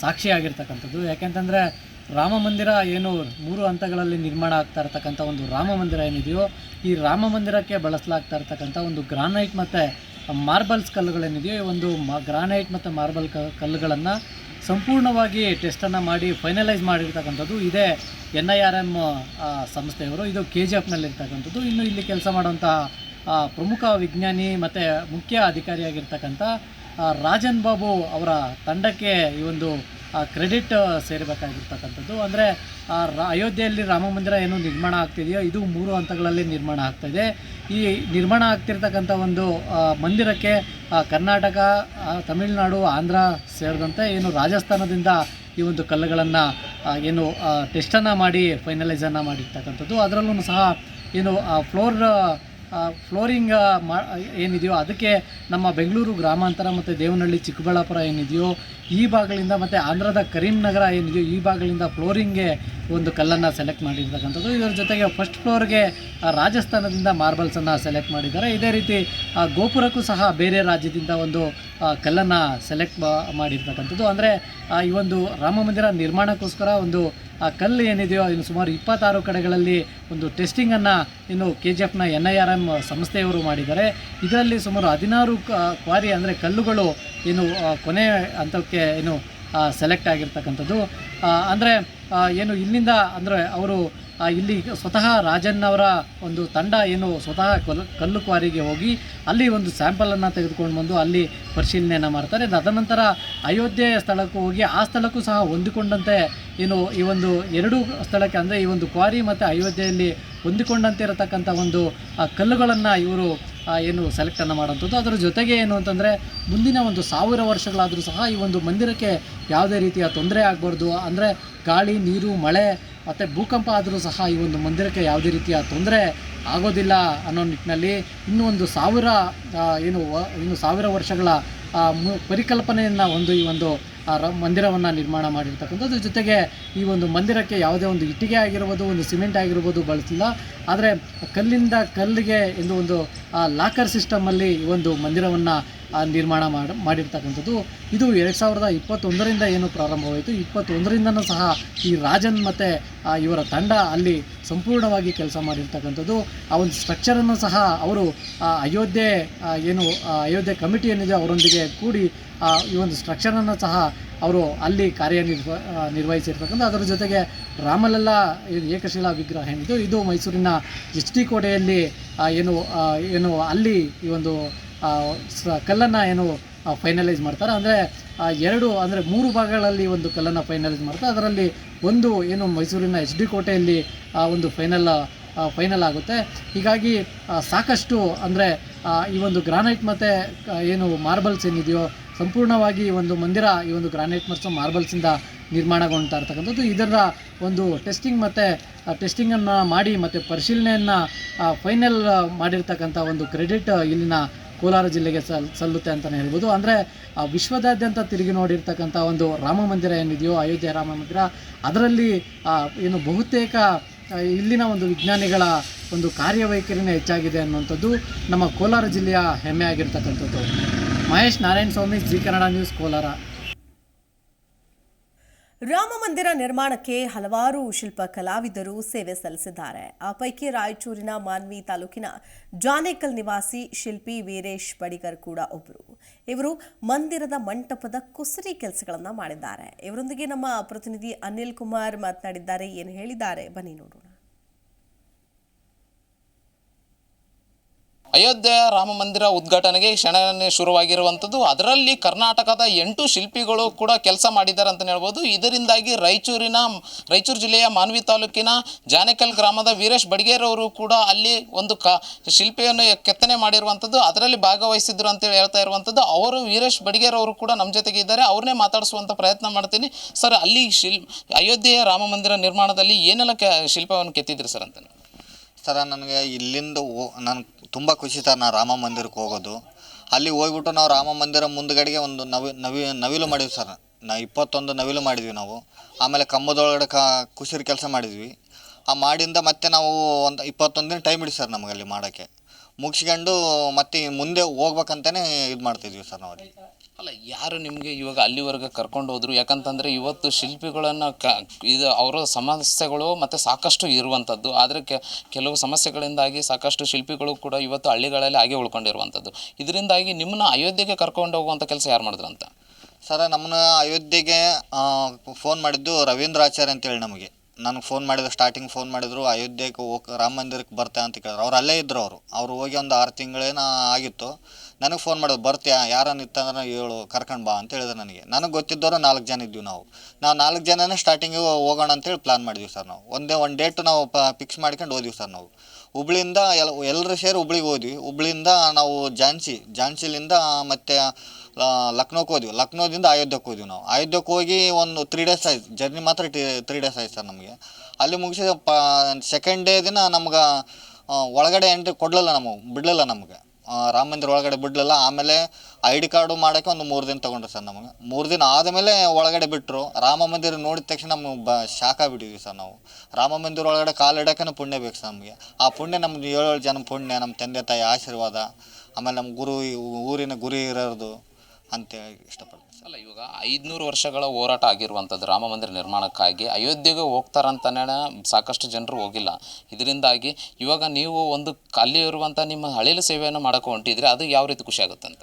ಸಾಕ್ಷಿಯಾಗಿರ್ತಕ್ಕಂಥದ್ದು ಯಾಕೆಂತಂದರೆ ರಾಮ ಮಂದಿರ ಏನು ಮೂರು ಹಂತಗಳಲ್ಲಿ ನಿರ್ಮಾಣ ಆಗ್ತಾ ಇರ್ತಕ್ಕಂಥ ಒಂದು ರಾಮ ಮಂದಿರ ಏನಿದೆಯೋ, ಈ ರಾಮ ಮಂದಿರಕ್ಕೆ ಬಳಸಲಾಗ್ತಾ ಇರ್ತಕ್ಕಂಥ ಒಂದು ಗ್ರಾನೈಟ್ ಮತ್ತು ಮಾರ್ಬಲ್ಸ್ ಕಲ್ಲುಗಳೇನಿದೆಯೋ, ಈ ಒಂದು ಮ, ಗ್ರಾನೈಟ್ ಮತ್ತು ಮಾರ್ಬಲ್ ಕಲ್ಲುಗಳನ್ನು ಸಂಪೂರ್ಣವಾಗಿ ಟೆಸ್ಟನ್ನು ಮಾಡಿ ಫೈನಲೈಸ್ ಮಾಡಿರ್ತಕ್ಕಂಥದ್ದು ಇದೇ ಎನ್ ಐ ಆರ್ ಎಂ ಸಂಸ್ಥೆಯವರು. ಇದು ಕೆ ಜಿ ಎಫ್ನಲ್ಲಿರ್ತಕ್ಕಂಥದ್ದು ಇನ್ನು ಇಲ್ಲಿ ಕೆಲಸ ಮಾಡುವಂತಹ ಪ್ರಮುಖ ವಿಜ್ಞಾನಿ ಮತ್ತು ಮುಖ್ಯ ಅಧಿಕಾರಿಯಾಗಿರ್ತಕ್ಕಂಥ ರಾಜನ್ ಬಾಬು ಅವರ ತಂಡಕ್ಕೆ ಈ ಒಂದು ಕ್ರೆಡಿಟ್ ಸೇರಬೇಕಾಗಿರ್ತಕ್ಕಂಥದ್ದು. ಅಂದರೆ ಅಯೋಧ್ಯೆಯಲ್ಲಿ ರಾಮ ಮಂದಿರ ಏನು ನಿರ್ಮಾಣ ಆಗ್ತಿದೆಯೋ, ಇದು ಮೂರು ಹಂತಗಳಲ್ಲಿ ನಿರ್ಮಾಣ ಆಗ್ತಾಯಿದೆ ಈ ನಿರ್ಮಾಣ ಆಗ್ತಿರ್ತಕ್ಕಂಥ ಒಂದು ಮಂದಿರಕ್ಕೆ ಕರ್ನಾಟಕ ತಮಿಳುನಾಡು, ಆಂಧ್ರ ಸೇರಿದಂತೆ ಏನು ರಾಜಸ್ಥಾನದಿಂದ ಈ ಒಂದು ಕಲ್ಲುಗಳನ್ನು ಏನು ಟೆಸ್ಟನ್ನು ಮಾಡಿ ಫೈನಲೈಸನ್ನು ಮಾಡಿರ್ತಕ್ಕಂಥದ್ದು. ಅದರಲ್ಲೂ ಸಹ ಏನು ಫ್ಲೋರ್ ಫ್ಲೋರಿಂಗ್ ಮಾ, ಏನಿದೆಯೋ ಅದಕ್ಕೆ ನಮ್ಮ ಬೆಂಗಳೂರು ಗ್ರಾಮಾಂತರ ಮತ್ತು ದೇವನಹಳ್ಳಿ, ಚಿಕ್ಕಬಳ್ಳಾಪುರ ಏನಿದೆಯೋ, ಈ ಭಾಗಗಳಿಂದ ಮತ್ತು ಆಂಧ್ರದ ಕರೀಂನಗರ ಏನಿದೆಯೋ, ಈ ಭಾಗಗಳಿಂದ ಫ್ಲೋರಿಂಗ್ಗೆ ಒಂದು ಕಲ್ಲನ್ನು ಸೆಲೆಕ್ಟ್ ಮಾಡಿರ್ತಕ್ಕಂಥದ್ದು. ಇದರ ಜೊತೆಗೆ ಫಸ್ಟ್ ಫ್ಲೋರ್ಗೆ ರಾಜಸ್ಥಾನದಿಂದ ಮಾರ್ಬಲ್ಸನ್ನು ಸೆಲೆಕ್ಟ್ ಮಾಡಿದ್ದಾರೆ. ಇದೇ ರೀತಿ ಗೋಪುರಕ್ಕೂ ಸಹ ಬೇರೆ ರಾಜ್ಯದಿಂದ ಒಂದು ಕಲ್ಲನ್ನು ಸೆಲೆಕ್ಟ್ ಮಾಡಿರ್ತಕ್ಕಂಥದ್ದು. ಅಂದರೆ ಈ ಒಂದು ರಾಮ ಮಂದಿರ ನಿರ್ಮಾಣಕ್ಕೋಸ್ಕರ ಒಂದು ಆ ಕಲ್ಲು ಏನಿದೆಯೋ ಇನ್ನು ಸುಮಾರು ಇಪ್ಪತ್ತಾರು ಕಡೆಗಳಲ್ಲಿ ಒಂದು ಟೆಸ್ಟಿಂಗನ್ನು ಇನ್ನು ಕೆ ಜಿ ಎಫ್ನ ಎನ್ ಐ ಆರ್ ಎಂ ಸಂಸ್ಥೆಯವರು ಮಾಡಿದ್ದಾರೆ. ಇದರಲ್ಲಿ ಸುಮಾರು ಹದಿನಾರು ಕ್ವಾರಿ ಅಂದರೆ ಕಲ್ಲುಗಳು ಏನು ಕೊನೆ ಹಂತಕ್ಕೆ ಏನು ಸೆಲೆಕ್ಟ್ ಆಗಿರ್ತಕ್ಕಂಥದ್ದು. ಅಂದರೆ ಏನು ಇಲ್ಲಿಂದ ಅಂದರೆ ಅವರು ಇಲ್ಲಿ ಸ್ವತಃ ರಾಜನ್ ಅವರ ಒಂದು ತಂಡ ಏನು ಸ್ವತಃ ಕಲ್ಲು ಕ್ವಾರಿಗೆ ಹೋಗಿ ಅಲ್ಲಿ ಒಂದು ಸ್ಯಾಂಪಲನ್ನು ತೆಗೆದುಕೊಂಡು ಬಂದು ಅಲ್ಲಿ ಪರಿಶೀಲನೆಯನ್ನು ಮಾಡ್ತಾರೆ. ತದನಂತರ ಅಯೋಧ್ಯೆ ಸ್ಥಳಕ್ಕೂ ಹೋಗಿ ಆ ಸ್ಥಳಕ್ಕೂ ಸಹ ಹೊಂದಿಕೊಂಡಂತೆ ಏನು ಈ ಒಂದು ಎರಡು ಸ್ಥಳಕ್ಕೆ ಅಂದರೆ ಈ ಒಂದು ಕ್ವಾರಿ ಮತ್ತು ಅಯೋಧ್ಯೆಯಲ್ಲಿ ಹೊಂದಿಕೊಂಡಂತೆ ಇರತಕ್ಕಂಥ ಒಂದು ಕಲ್ಲುಗಳನ್ನು ಇವರು ಏನು ಸೆಲೆಕ್ಟನ್ನು ಮಾಡೋಂಥದ್ದು ಅದರ ಜೊತೆಗೆ ಏನು ಅಂತಂದರೆ, ಮುಂದಿನ ಒಂದು ಸಾವಿರ ವರ್ಷಗಳಾದರೂ ಸಹ ಈ ಒಂದು ಮಂದಿರಕ್ಕೆ ಯಾವುದೇ ರೀತಿಯ ತೊಂದರೆ ಆಗಬಾರ್ದು. ಅಂದರೆ ಗಾಳಿ, ನೀರು, ಮಳೆ, ಮತ್ತು ಭೂಕಂಪ ಆದರೂ ಸಹ ಈ ಒಂದು ಮಂದಿರಕ್ಕೆ ಯಾವುದೇ ರೀತಿಯ ತೊಂದರೆ ಆಗೋದಿಲ್ಲ ಅನ್ನೋ ನಿಟ್ಟಿನಲ್ಲಿ ಇನ್ನೂ ಒಂದು ಸಾವಿರ ಏನು ಇನ್ನು ಸಾವಿರ ವರ್ಷಗಳ ಪರಿಕಲ್ಪನೆಯನ್ನು ಒಂದು ಈ ಒಂದು ಆ ರ ಮಂದಿರವನ್ನು ನಿರ್ಮಾಣ ಮಾಡಿರ್ತಕ್ಕಂಥದ್ದು. ಜೊತೆಗೆ ಈ ಒಂದು ಮಂದಿರಕ್ಕೆ ಯಾವುದೇ ಒಂದು ಇಟ್ಟಿಗೆ ಆಗಿರ್ಬೋದು, ಒಂದು ಸಿಮೆಂಟ್ ಆಗಿರ್ಬೋದು ಬಳಸಿಲ್ಲ. ಆದರೆ ಕಲ್ಲಿಂದ ಕಲ್ಲಿಗೆ ಎಂದು ಒಂದು ಲಾಕರ್ ಸಿಸ್ಟಮಲ್ಲಿ ಈ ಒಂದು ಮಂದಿರವನ್ನು ನಿರ್ಮಾಣ ಮಾಡಿ ಮಾಡಿರ್ತಕ್ಕಂಥದ್ದು. ಇದು ಎರಡು ಸಾವಿರದ ಇಪ್ಪತ್ತೊಂದರಿಂದ ಏನು ಪ್ರಾರಂಭವಾಯಿತು. ಇಪ್ಪತ್ತೊಂದರಿಂದನೂ ಸಹ ಈ ರಾಜನ್ ಮತ್ತು ಇವರ ತಂಡ ಅಲ್ಲಿ ಸಂಪೂರ್ಣವಾಗಿ ಕೆಲಸ ಮಾಡಿರ್ತಕ್ಕಂಥದ್ದು. ಆ ಒಂದು ಸ್ಟ್ರಕ್ಚರನ್ನು ಸಹ ಅವರು ಅಯೋಧ್ಯೆ ಏನು ಅಯೋಧ್ಯೆ ಕಮಿಟಿ ಏನಿದೆ ಅವರೊಂದಿಗೆ ಕೂಡಿ ಈ ಒಂದು ಸ್ಟ್ರಕ್ಚರನ್ನು ಸಹ ಅವರು ಅಲ್ಲಿ ಕಾರ್ಯನಿರ್ವ ನಿರ್ವಹಿಸಿರ್ತಕ್ಕಂಥ, ಅದರ ಜೊತೆಗೆ ರಾಮಲಲ್ಲ ಏಕಶಿಲಾ ವಿಗ್ರಹ ಏನಿದ್ದು ಇದು ಮೈಸೂರಿನ ಎಚ್ ಟಿ ಕೋಟೆಯಲ್ಲಿ ಏನು ಏನು, ಅಲ್ಲಿ ಈ ಒಂದು ಕಲ್ಲನ್ನು ಏನು ಫೈನಲೈಸ್ ಮಾಡ್ತಾರೆ. ಅಂದರೆ ಎರಡು ಅಂದರೆ ಮೂರು ಭಾಗಗಳಲ್ಲಿ ಒಂದು ಕಲ್ಲನ್ನು ಫೈನಲೈಸ್ ಮಾಡ್ತಾರೆ. ಅದರಲ್ಲಿ ಒಂದು ಏನು ಮೈಸೂರಿನ ಎಚ್ ಡಿ ಕೋಟೆಯಲ್ಲಿ ಆ, ಒಂದು ಫೈನಲ್ ಫೈನಲ್ ಆಗುತ್ತೆ. ಹೀಗಾಗಿ ಸಾಕಷ್ಟು ಅಂದರೆ ಈ ಒಂದು ಗ್ರಾನೈಟ್ ಮತ್ತು ಏನು ಮಾರ್ಬಲ್ಸ್ ಏನಿದೆಯೋ ಸಂಪೂರ್ಣವಾಗಿ ಒಂದು ಮಂದಿರ ಈ ಒಂದು ಗ್ರಾನೈಟ್ ಮತ್ತು ಮಾರ್ಬಲ್ಸಿಂದ ನಿರ್ಮಾಣಗೊಳ್ತಾ ಇರ್ತಕ್ಕಂಥದ್ದು. ಇದರ ಒಂದು ಟೆಸ್ಟಿಂಗ್ ಮತ್ತು ಟೆಸ್ಟಿಂಗನ್ನು ಮಾಡಿ ಮತ್ತು ಪರಿಶೀಲನೆಯನ್ನು ಫೈನಲ್ ಮಾಡಿರ್ತಕ್ಕಂಥ ಒಂದು ಕ್ರೆಡಿಟ್ ಇಲ್ಲಿನ ಕೋಲಾರ ಜಿಲ್ಲೆಗೆ ಸಲ್, ಸಲ್ಲುತ್ತೆ ಅಂತಲೇ ಹೇಳ್ಬೋದು. ಅಂದರೆ ವಿಶ್ವದಾದ್ಯಂತ ತಿರುಗಿ ನೋಡಿರ್ತಕ್ಕಂಥ ಒಂದು ರಾಮ ಮಂದಿರ ಏನಿದೆಯೋ, ಅಯೋಧ್ಯೆ ರಾಮ ಮಂದಿರ, ಅದರಲ್ಲಿ ಏನು ಬಹುತೇಕ ಇಲ್ಲಿನ ಒಂದು ವಿಜ್ಞಾನಿಗಳ ಒಂದು ಕಾರ್ಯವೈಖರಿನೇ ಹೆಚ್ಚಾಗಿದೆ ಅನ್ನುವಂಥದ್ದು ನಮ್ಮ ಕೋಲಾರ ಜಿಲ್ಲೆಯ ಹೆಮ್ಮೆ ಆಗಿರ್ತಕ್ಕಂಥದ್ದು. Mahesh Narayana Swamy Zee Kannada news, Kolar. Rama ಮಂದಿರ ನಿರ್ಮಾಣಕ್ಕೆ ಹಲವಾರು ಶಿಲ್ಪ ಕಲಾವಿದರು ಸೇವೆ ಸಲ್ಲಿಸಿದ್ದಾರೆ. ಆ ಪೈಕಿ ರಾಯಚೂರಿನ ಮಾನ್ವಿ ತಾಲೂಕಿನ ಜಾನೇಕಲ್ ನಿವಾಸಿ ಶಿಲ್ಪಿ ವೀರೇಶ್ ಬಡಿಗರ್ ಕೂಡ ಒಬ್ಬರು ಇವರು ಮಂದಿರದ ಮಂಟಪದ ಕುಸರಿ ಕೆಲಸಗಳನ್ನು ಮಾಡಿದ್ದಾರೆ. ಇವರೊಂದಿಗೆ ನಮ್ಮ ಪ್ರತಿನಿಧಿ ಅನಿಲ್ ಕುಮಾರ್ ಮಾತನಾಡಿದ್ದಾರೆ, ಏನು ಹೇಳಿದ್ದಾರೆ? ಬನ್ನಿ ನೋಡೋಣ. ಅಯೋಧ್ಯೆ ರಾಮ ಮಂದಿರ ಉದ್ಘಾಟನೆಗೆ ಕ್ಷಣನೇ ಶುರುವಾಗಿರುವಂಥದ್ದು. ಅದರಲ್ಲಿ ಕರ್ನಾಟಕದ ಎಂಟು ಶಿಲ್ಪಿಗಳು ಕೂಡ ಕೆಲಸ ಮಾಡಿದ್ದಾರೆ ಅಂತ ಹೇಳ್ಬೋದು. ಇದರಿಂದಾಗಿ ರಾಯಚೂರಿನ, ರಾಯಚೂರು ಜಿಲ್ಲೆಯ ಮಾನ್ವಿ ತಾಲೂಕಿನ ಜಾನೇಕಲ್ ಗ್ರಾಮದ ವೀರೇಶ್ ಬಡಿಗೇರ್ ಅವರು ಕೂಡ ಅಲ್ಲಿ ಒಂದು ಕ, ಶಿಲ್ಪಿಯನ್ನು ಕೆತ್ತನೆ ಮಾಡಿರುವಂಥದ್ದು. ಅದರಲ್ಲಿ ಭಾಗವಹಿಸಿದ್ರು ಅಂತೇಳಿ ಹೇಳ್ತಾ ಇರುವಂಥದ್ದು. ಅವರು ವೀರೇಶ್ ಬಡಿಗೇರ್ ಅವರು ಕೂಡ ನಮ್ಮ ಜೊತೆಗೆ ಇದ್ದಾರೆ. ಅವ್ರನ್ನೇ ಮಾತಾಡಿಸುವಂಥ ಪ್ರಯತ್ನ ಮಾಡ್ತೀನಿ. ಸರ್, ಅಲ್ಲಿ ಶಿಲ್, ಅಯೋಧ್ಯೆಯ ರಾಮ ಮಂದಿರ ನಿರ್ಮಾಣದಲ್ಲಿ ಏನೆಲ್ಲ ಕೆ, ಶಿಲ್ಪವನ್ನು ಕೆತ್ತಿದ್ರಿ ಸರ್ ಅಂತ ಸರ ನನಗೆ ಇಲ್ಲಿಂದ ಓ ತುಂಬ ಖುಷಿ ಸರ್ ನಾ ರಾಮ ಮಂದಿರಕ್ಕೆ ಹೋಗೋದು. ಅಲ್ಲಿ ಹೋಗ್ಬಿಟ್ಟು ನಾವು ರಾಮ ಮಂದಿರ ಮುಂದ್ಗಡೆಗೆ ಒಂದು ನವಿ ನವಿ, ನವಿಲು ಮಾಡಿದ್ವಿ ಸರ್. ನಾ, ಇಪ್ಪತ್ತೊಂದು ನವಿಲು ಮಾಡಿದ್ವಿ ನಾವು. ಆಮೇಲೆ ಕಂಬದೊಳಗಡೆ ಕ ಕೆಲಸ ಮಾಡಿದ್ವಿ. ಆ ಮಾಡಿಂದ ಮತ್ತೆ ನಾವು ಒಂದು ಇಪ್ಪತ್ತೊಂದು ದಿನ ಟೈಮ್ ಇಡಿ ಸರ್ ನಮಗಲ್ಲಿ ಮಾಡೋಕ್ಕೆ. ಮುಗಿಸ್ಕೊಂಡು ಮತ್ತೆ ಮುಂದೆ ಹೋಗ್ಬೇಕಂತಲೇ ಇದು ಮಾಡ್ತಿದ್ವಿ ಸರ್ ನಾವು ಅಲ್ಲ, ಯಾರು ನಿಮಗೆ ಇವಾಗ ಅಲ್ಲಿವರೆಗೆ ಕರ್ಕೊಂಡು ಹೋದರು? ಯಾಕಂತಂದರೆ ಇವತ್ತು ಶಿಲ್ಪಿಗಳನ್ನು ಕ, ಇದು ಅವರ ಸಮಸ್ಯೆಗಳು ಮತ್ತು ಸಾಕಷ್ಟು ಇರುವಂಥದ್ದು ಆದರೆ ಕೆಲವು ಸಮಸ್ಯೆಗಳಿಂದಾಗಿ ಸಾಕಷ್ಟು ಶಿಲ್ಪಿಗಳು ಕೂಡ ಇವತ್ತು ಹಳ್ಳಿಗಳಲ್ಲಿ ಹಾಗೆ ಉಳ್ಕೊಂಡಿರುವಂಥದ್ದು ಇದರಿಂದಾಗಿ ನಿಮ್ಮನ್ನ ಅಯೋಧ್ಯೆಗೆ ಕರ್ಕೊಂಡು ಹೋಗುವಂಥ ಕೆಲಸ ಯಾರು ಮಾಡಿದ್ರು ಅಂತ ಸರ ನಮ್ಮನ್ನ ಅಯೋಧ್ಯೆಗೆ ಫೋನ್ ಮಾಡಿದ್ದು ರವೀಂದ್ರ ಆಚಾರ್ಯ ಅಂತೇಳಿ ನಮಗೆ. ನನಗೆ ಫೋನ್ ಮಾಡಿದ್ರು ಸ್ಟಾರ್ಟಿಂಗ್ ಫೋನ್ ಮಾಡಿದ್ರು, ಅಯೋಧ್ಯೆಗೆ ಹೋಗಿ, ರಾಮ ಮಂದಿರಕ್ಕೆ ಬರ್ತೆ ಅಂತ ಕೇಳಿದ್ರು. ಅವ್ರು ಅಲ್ಲೇ ಇದ್ದರು ಅವರು. ಅವ್ರು ಹೋಗಿ ಒಂದು ಆರು ತಿಂಗಳೇನ ಆಗಿತ್ತು. ನನಗೆ ಫೋನ್ ಮಾಡೋದು ಬರ್ತೀಯಾ ಯಾರನ್ನು ಇತ್ತಂದ್ರೆ ಹೇಳು, ಕರ್ಕೊಂಡು ಬಾ ಅಂತ ಹೇಳಿದ್ರು ನನಗೆ. ನನಗೆ ಗೊತ್ತಿದ್ದವರು ನಾಲ್ಕು ಜನ ಇದ್ವಿ ನಾವು. ನಾವು ನಾಲ್ಕು ಜನನೇ ಸ್ಟಾರ್ಟಿಂಗಿಗೆ ಹೋಗೋಣ ಅಂತೇಳಿ ಪ್ಲ್ಯಾನ್ ಮಾಡಿದ್ವಿ ಸರ್ ನಾವು. ಒಂದೇ, ಒಂದು ಡೇಟು ನಾವು ಪ ಫಿಕ್ಸ್ ಮಾಡ್ಕೊಂಡು ಹೋದ್ವಿ ಸರ್ ನಾವು. ಹುಬ್ಳಿಯಿಂದ ಎಲ್ಲ ಎಲ್ಲರೂ ಸೇರಿ ಹುಬ್ಳಿಗೆ ಹೋದ್ವಿ. ಹುಬ್ಳಿಯಿಂದ ನಾವು ಝಾನ್ಸಿ ಝಾನ್ಸಿಲಿಂದ ಮತ್ತೆ ಲಕ್ನೋಕ್ಕೆ ಹೋದ್ವಿ. ಲಕ್ನೋದಿಂದ ಅಯೋಧ್ಯಕ್ಕೆ ಹೋದ್ವಿ ನಾವು. ಅಯೋಧ್ಯಕ್ಕೆ ಹೋಗಿ ಒಂದು ತ್ರೀ ಡೇಸ್ ಆಯ್ತು. ಜರ್ನಿ ಮಾತ್ರ ತ್ರೀ ಡೇಸ್ ಆಯ್ತು ಸರ್ ನಮಗೆ. ಅಲ್ಲಿ ಮುಗಿಸಿದ ಪ ಸೆಕೆಂಡ್ ಡೇ ದಿನ ನಮ್ಗೆ ಒಳಗಡೆ ಎಂಟ್ರಿ ಕೊಡಲಿಲ್ಲ ನಮಗೆ, ಬಿಡಲಿಲ್ಲ ನಮಗೆ. ರಾಮ ಮಂದಿರ ಒಳಗಡೆ ಬಿಡಲಿಲ್ಲ. ಆಮೇಲೆ ಐ ಡಿ ಕಾರ್ಡು ಮಾಡೋಕ್ಕೆ ಒಂದು ಮೂರು ದಿನ ತೊಗೊಂಡ್ರು ಸರ್ ನಮಗೆ. ಮೂರು ದಿನ ಆದಮೇಲೆ ಒಳಗಡೆ ಬಿಟ್ಟರು ರಾಮ ಮಂದಿರ ನೋಡಿದ ತಕ್ಷಣ ನಮಗೆ ಬ ಶಾಖ ಬಿಟ್ಟಿದ್ವಿ ಸರ್ ನಾವು. ರಾಮ ಮಂದಿರ ಒಳಗಡೆ ಕಾಲು ಇಡೋಕೆ ಪುಣ್ಯ ಬೇಕು ಸರ್ ನಮಗೆ. ಆ ಪುಣ್ಯ ನಮ್ಮದು ಏಳು ಏಳು ಜನ ಪುಣ್ಯ ನಮ್ಮ ತಂದೆ ತಾಯಿ ಆಶೀರ್ವಾದ. ಆಮೇಲೆ ನಮ್ಮ ಗುರು, ಊರಿನ ಗುರಿ ಇರೋದು ಅಂತ ಇಷ್ಟಪಡ್ತೀನಿ ಸರ್. ಅಲ್ಲ, ಇವಾಗ ಐದುನೂರು ವರ್ಷಗಳ ಹೋರಾಟ ಆಗಿರುವಂಥದ್ದು ರಾಮ ಮಂದಿರ ನಿರ್ಮಾಣಕ್ಕಾಗಿ ಅಯೋಧ್ಯೆಗೆ ಹೋಗ್ತಾರಂತಾನೆ ಸಾಕಷ್ಟು ಜನರು ಹೋಗಿಲ್ಲ. ಇದರಿಂದಾಗಿ ಇವಾಗ ನೀವು ಒಂದು ಅಲ್ಲಿ ಇರುವಂಥ ನಿಮ್ಮ ಹಳೆಯ ಸೇವೆಯನ್ನು ಮಾಡೋಕೆ ಹೊಂಟಿದ್ರೆ ಅದು ಯಾವ ರೀತಿ ಖುಷಿ ಆಗುತ್ತೆ ಅಂತ?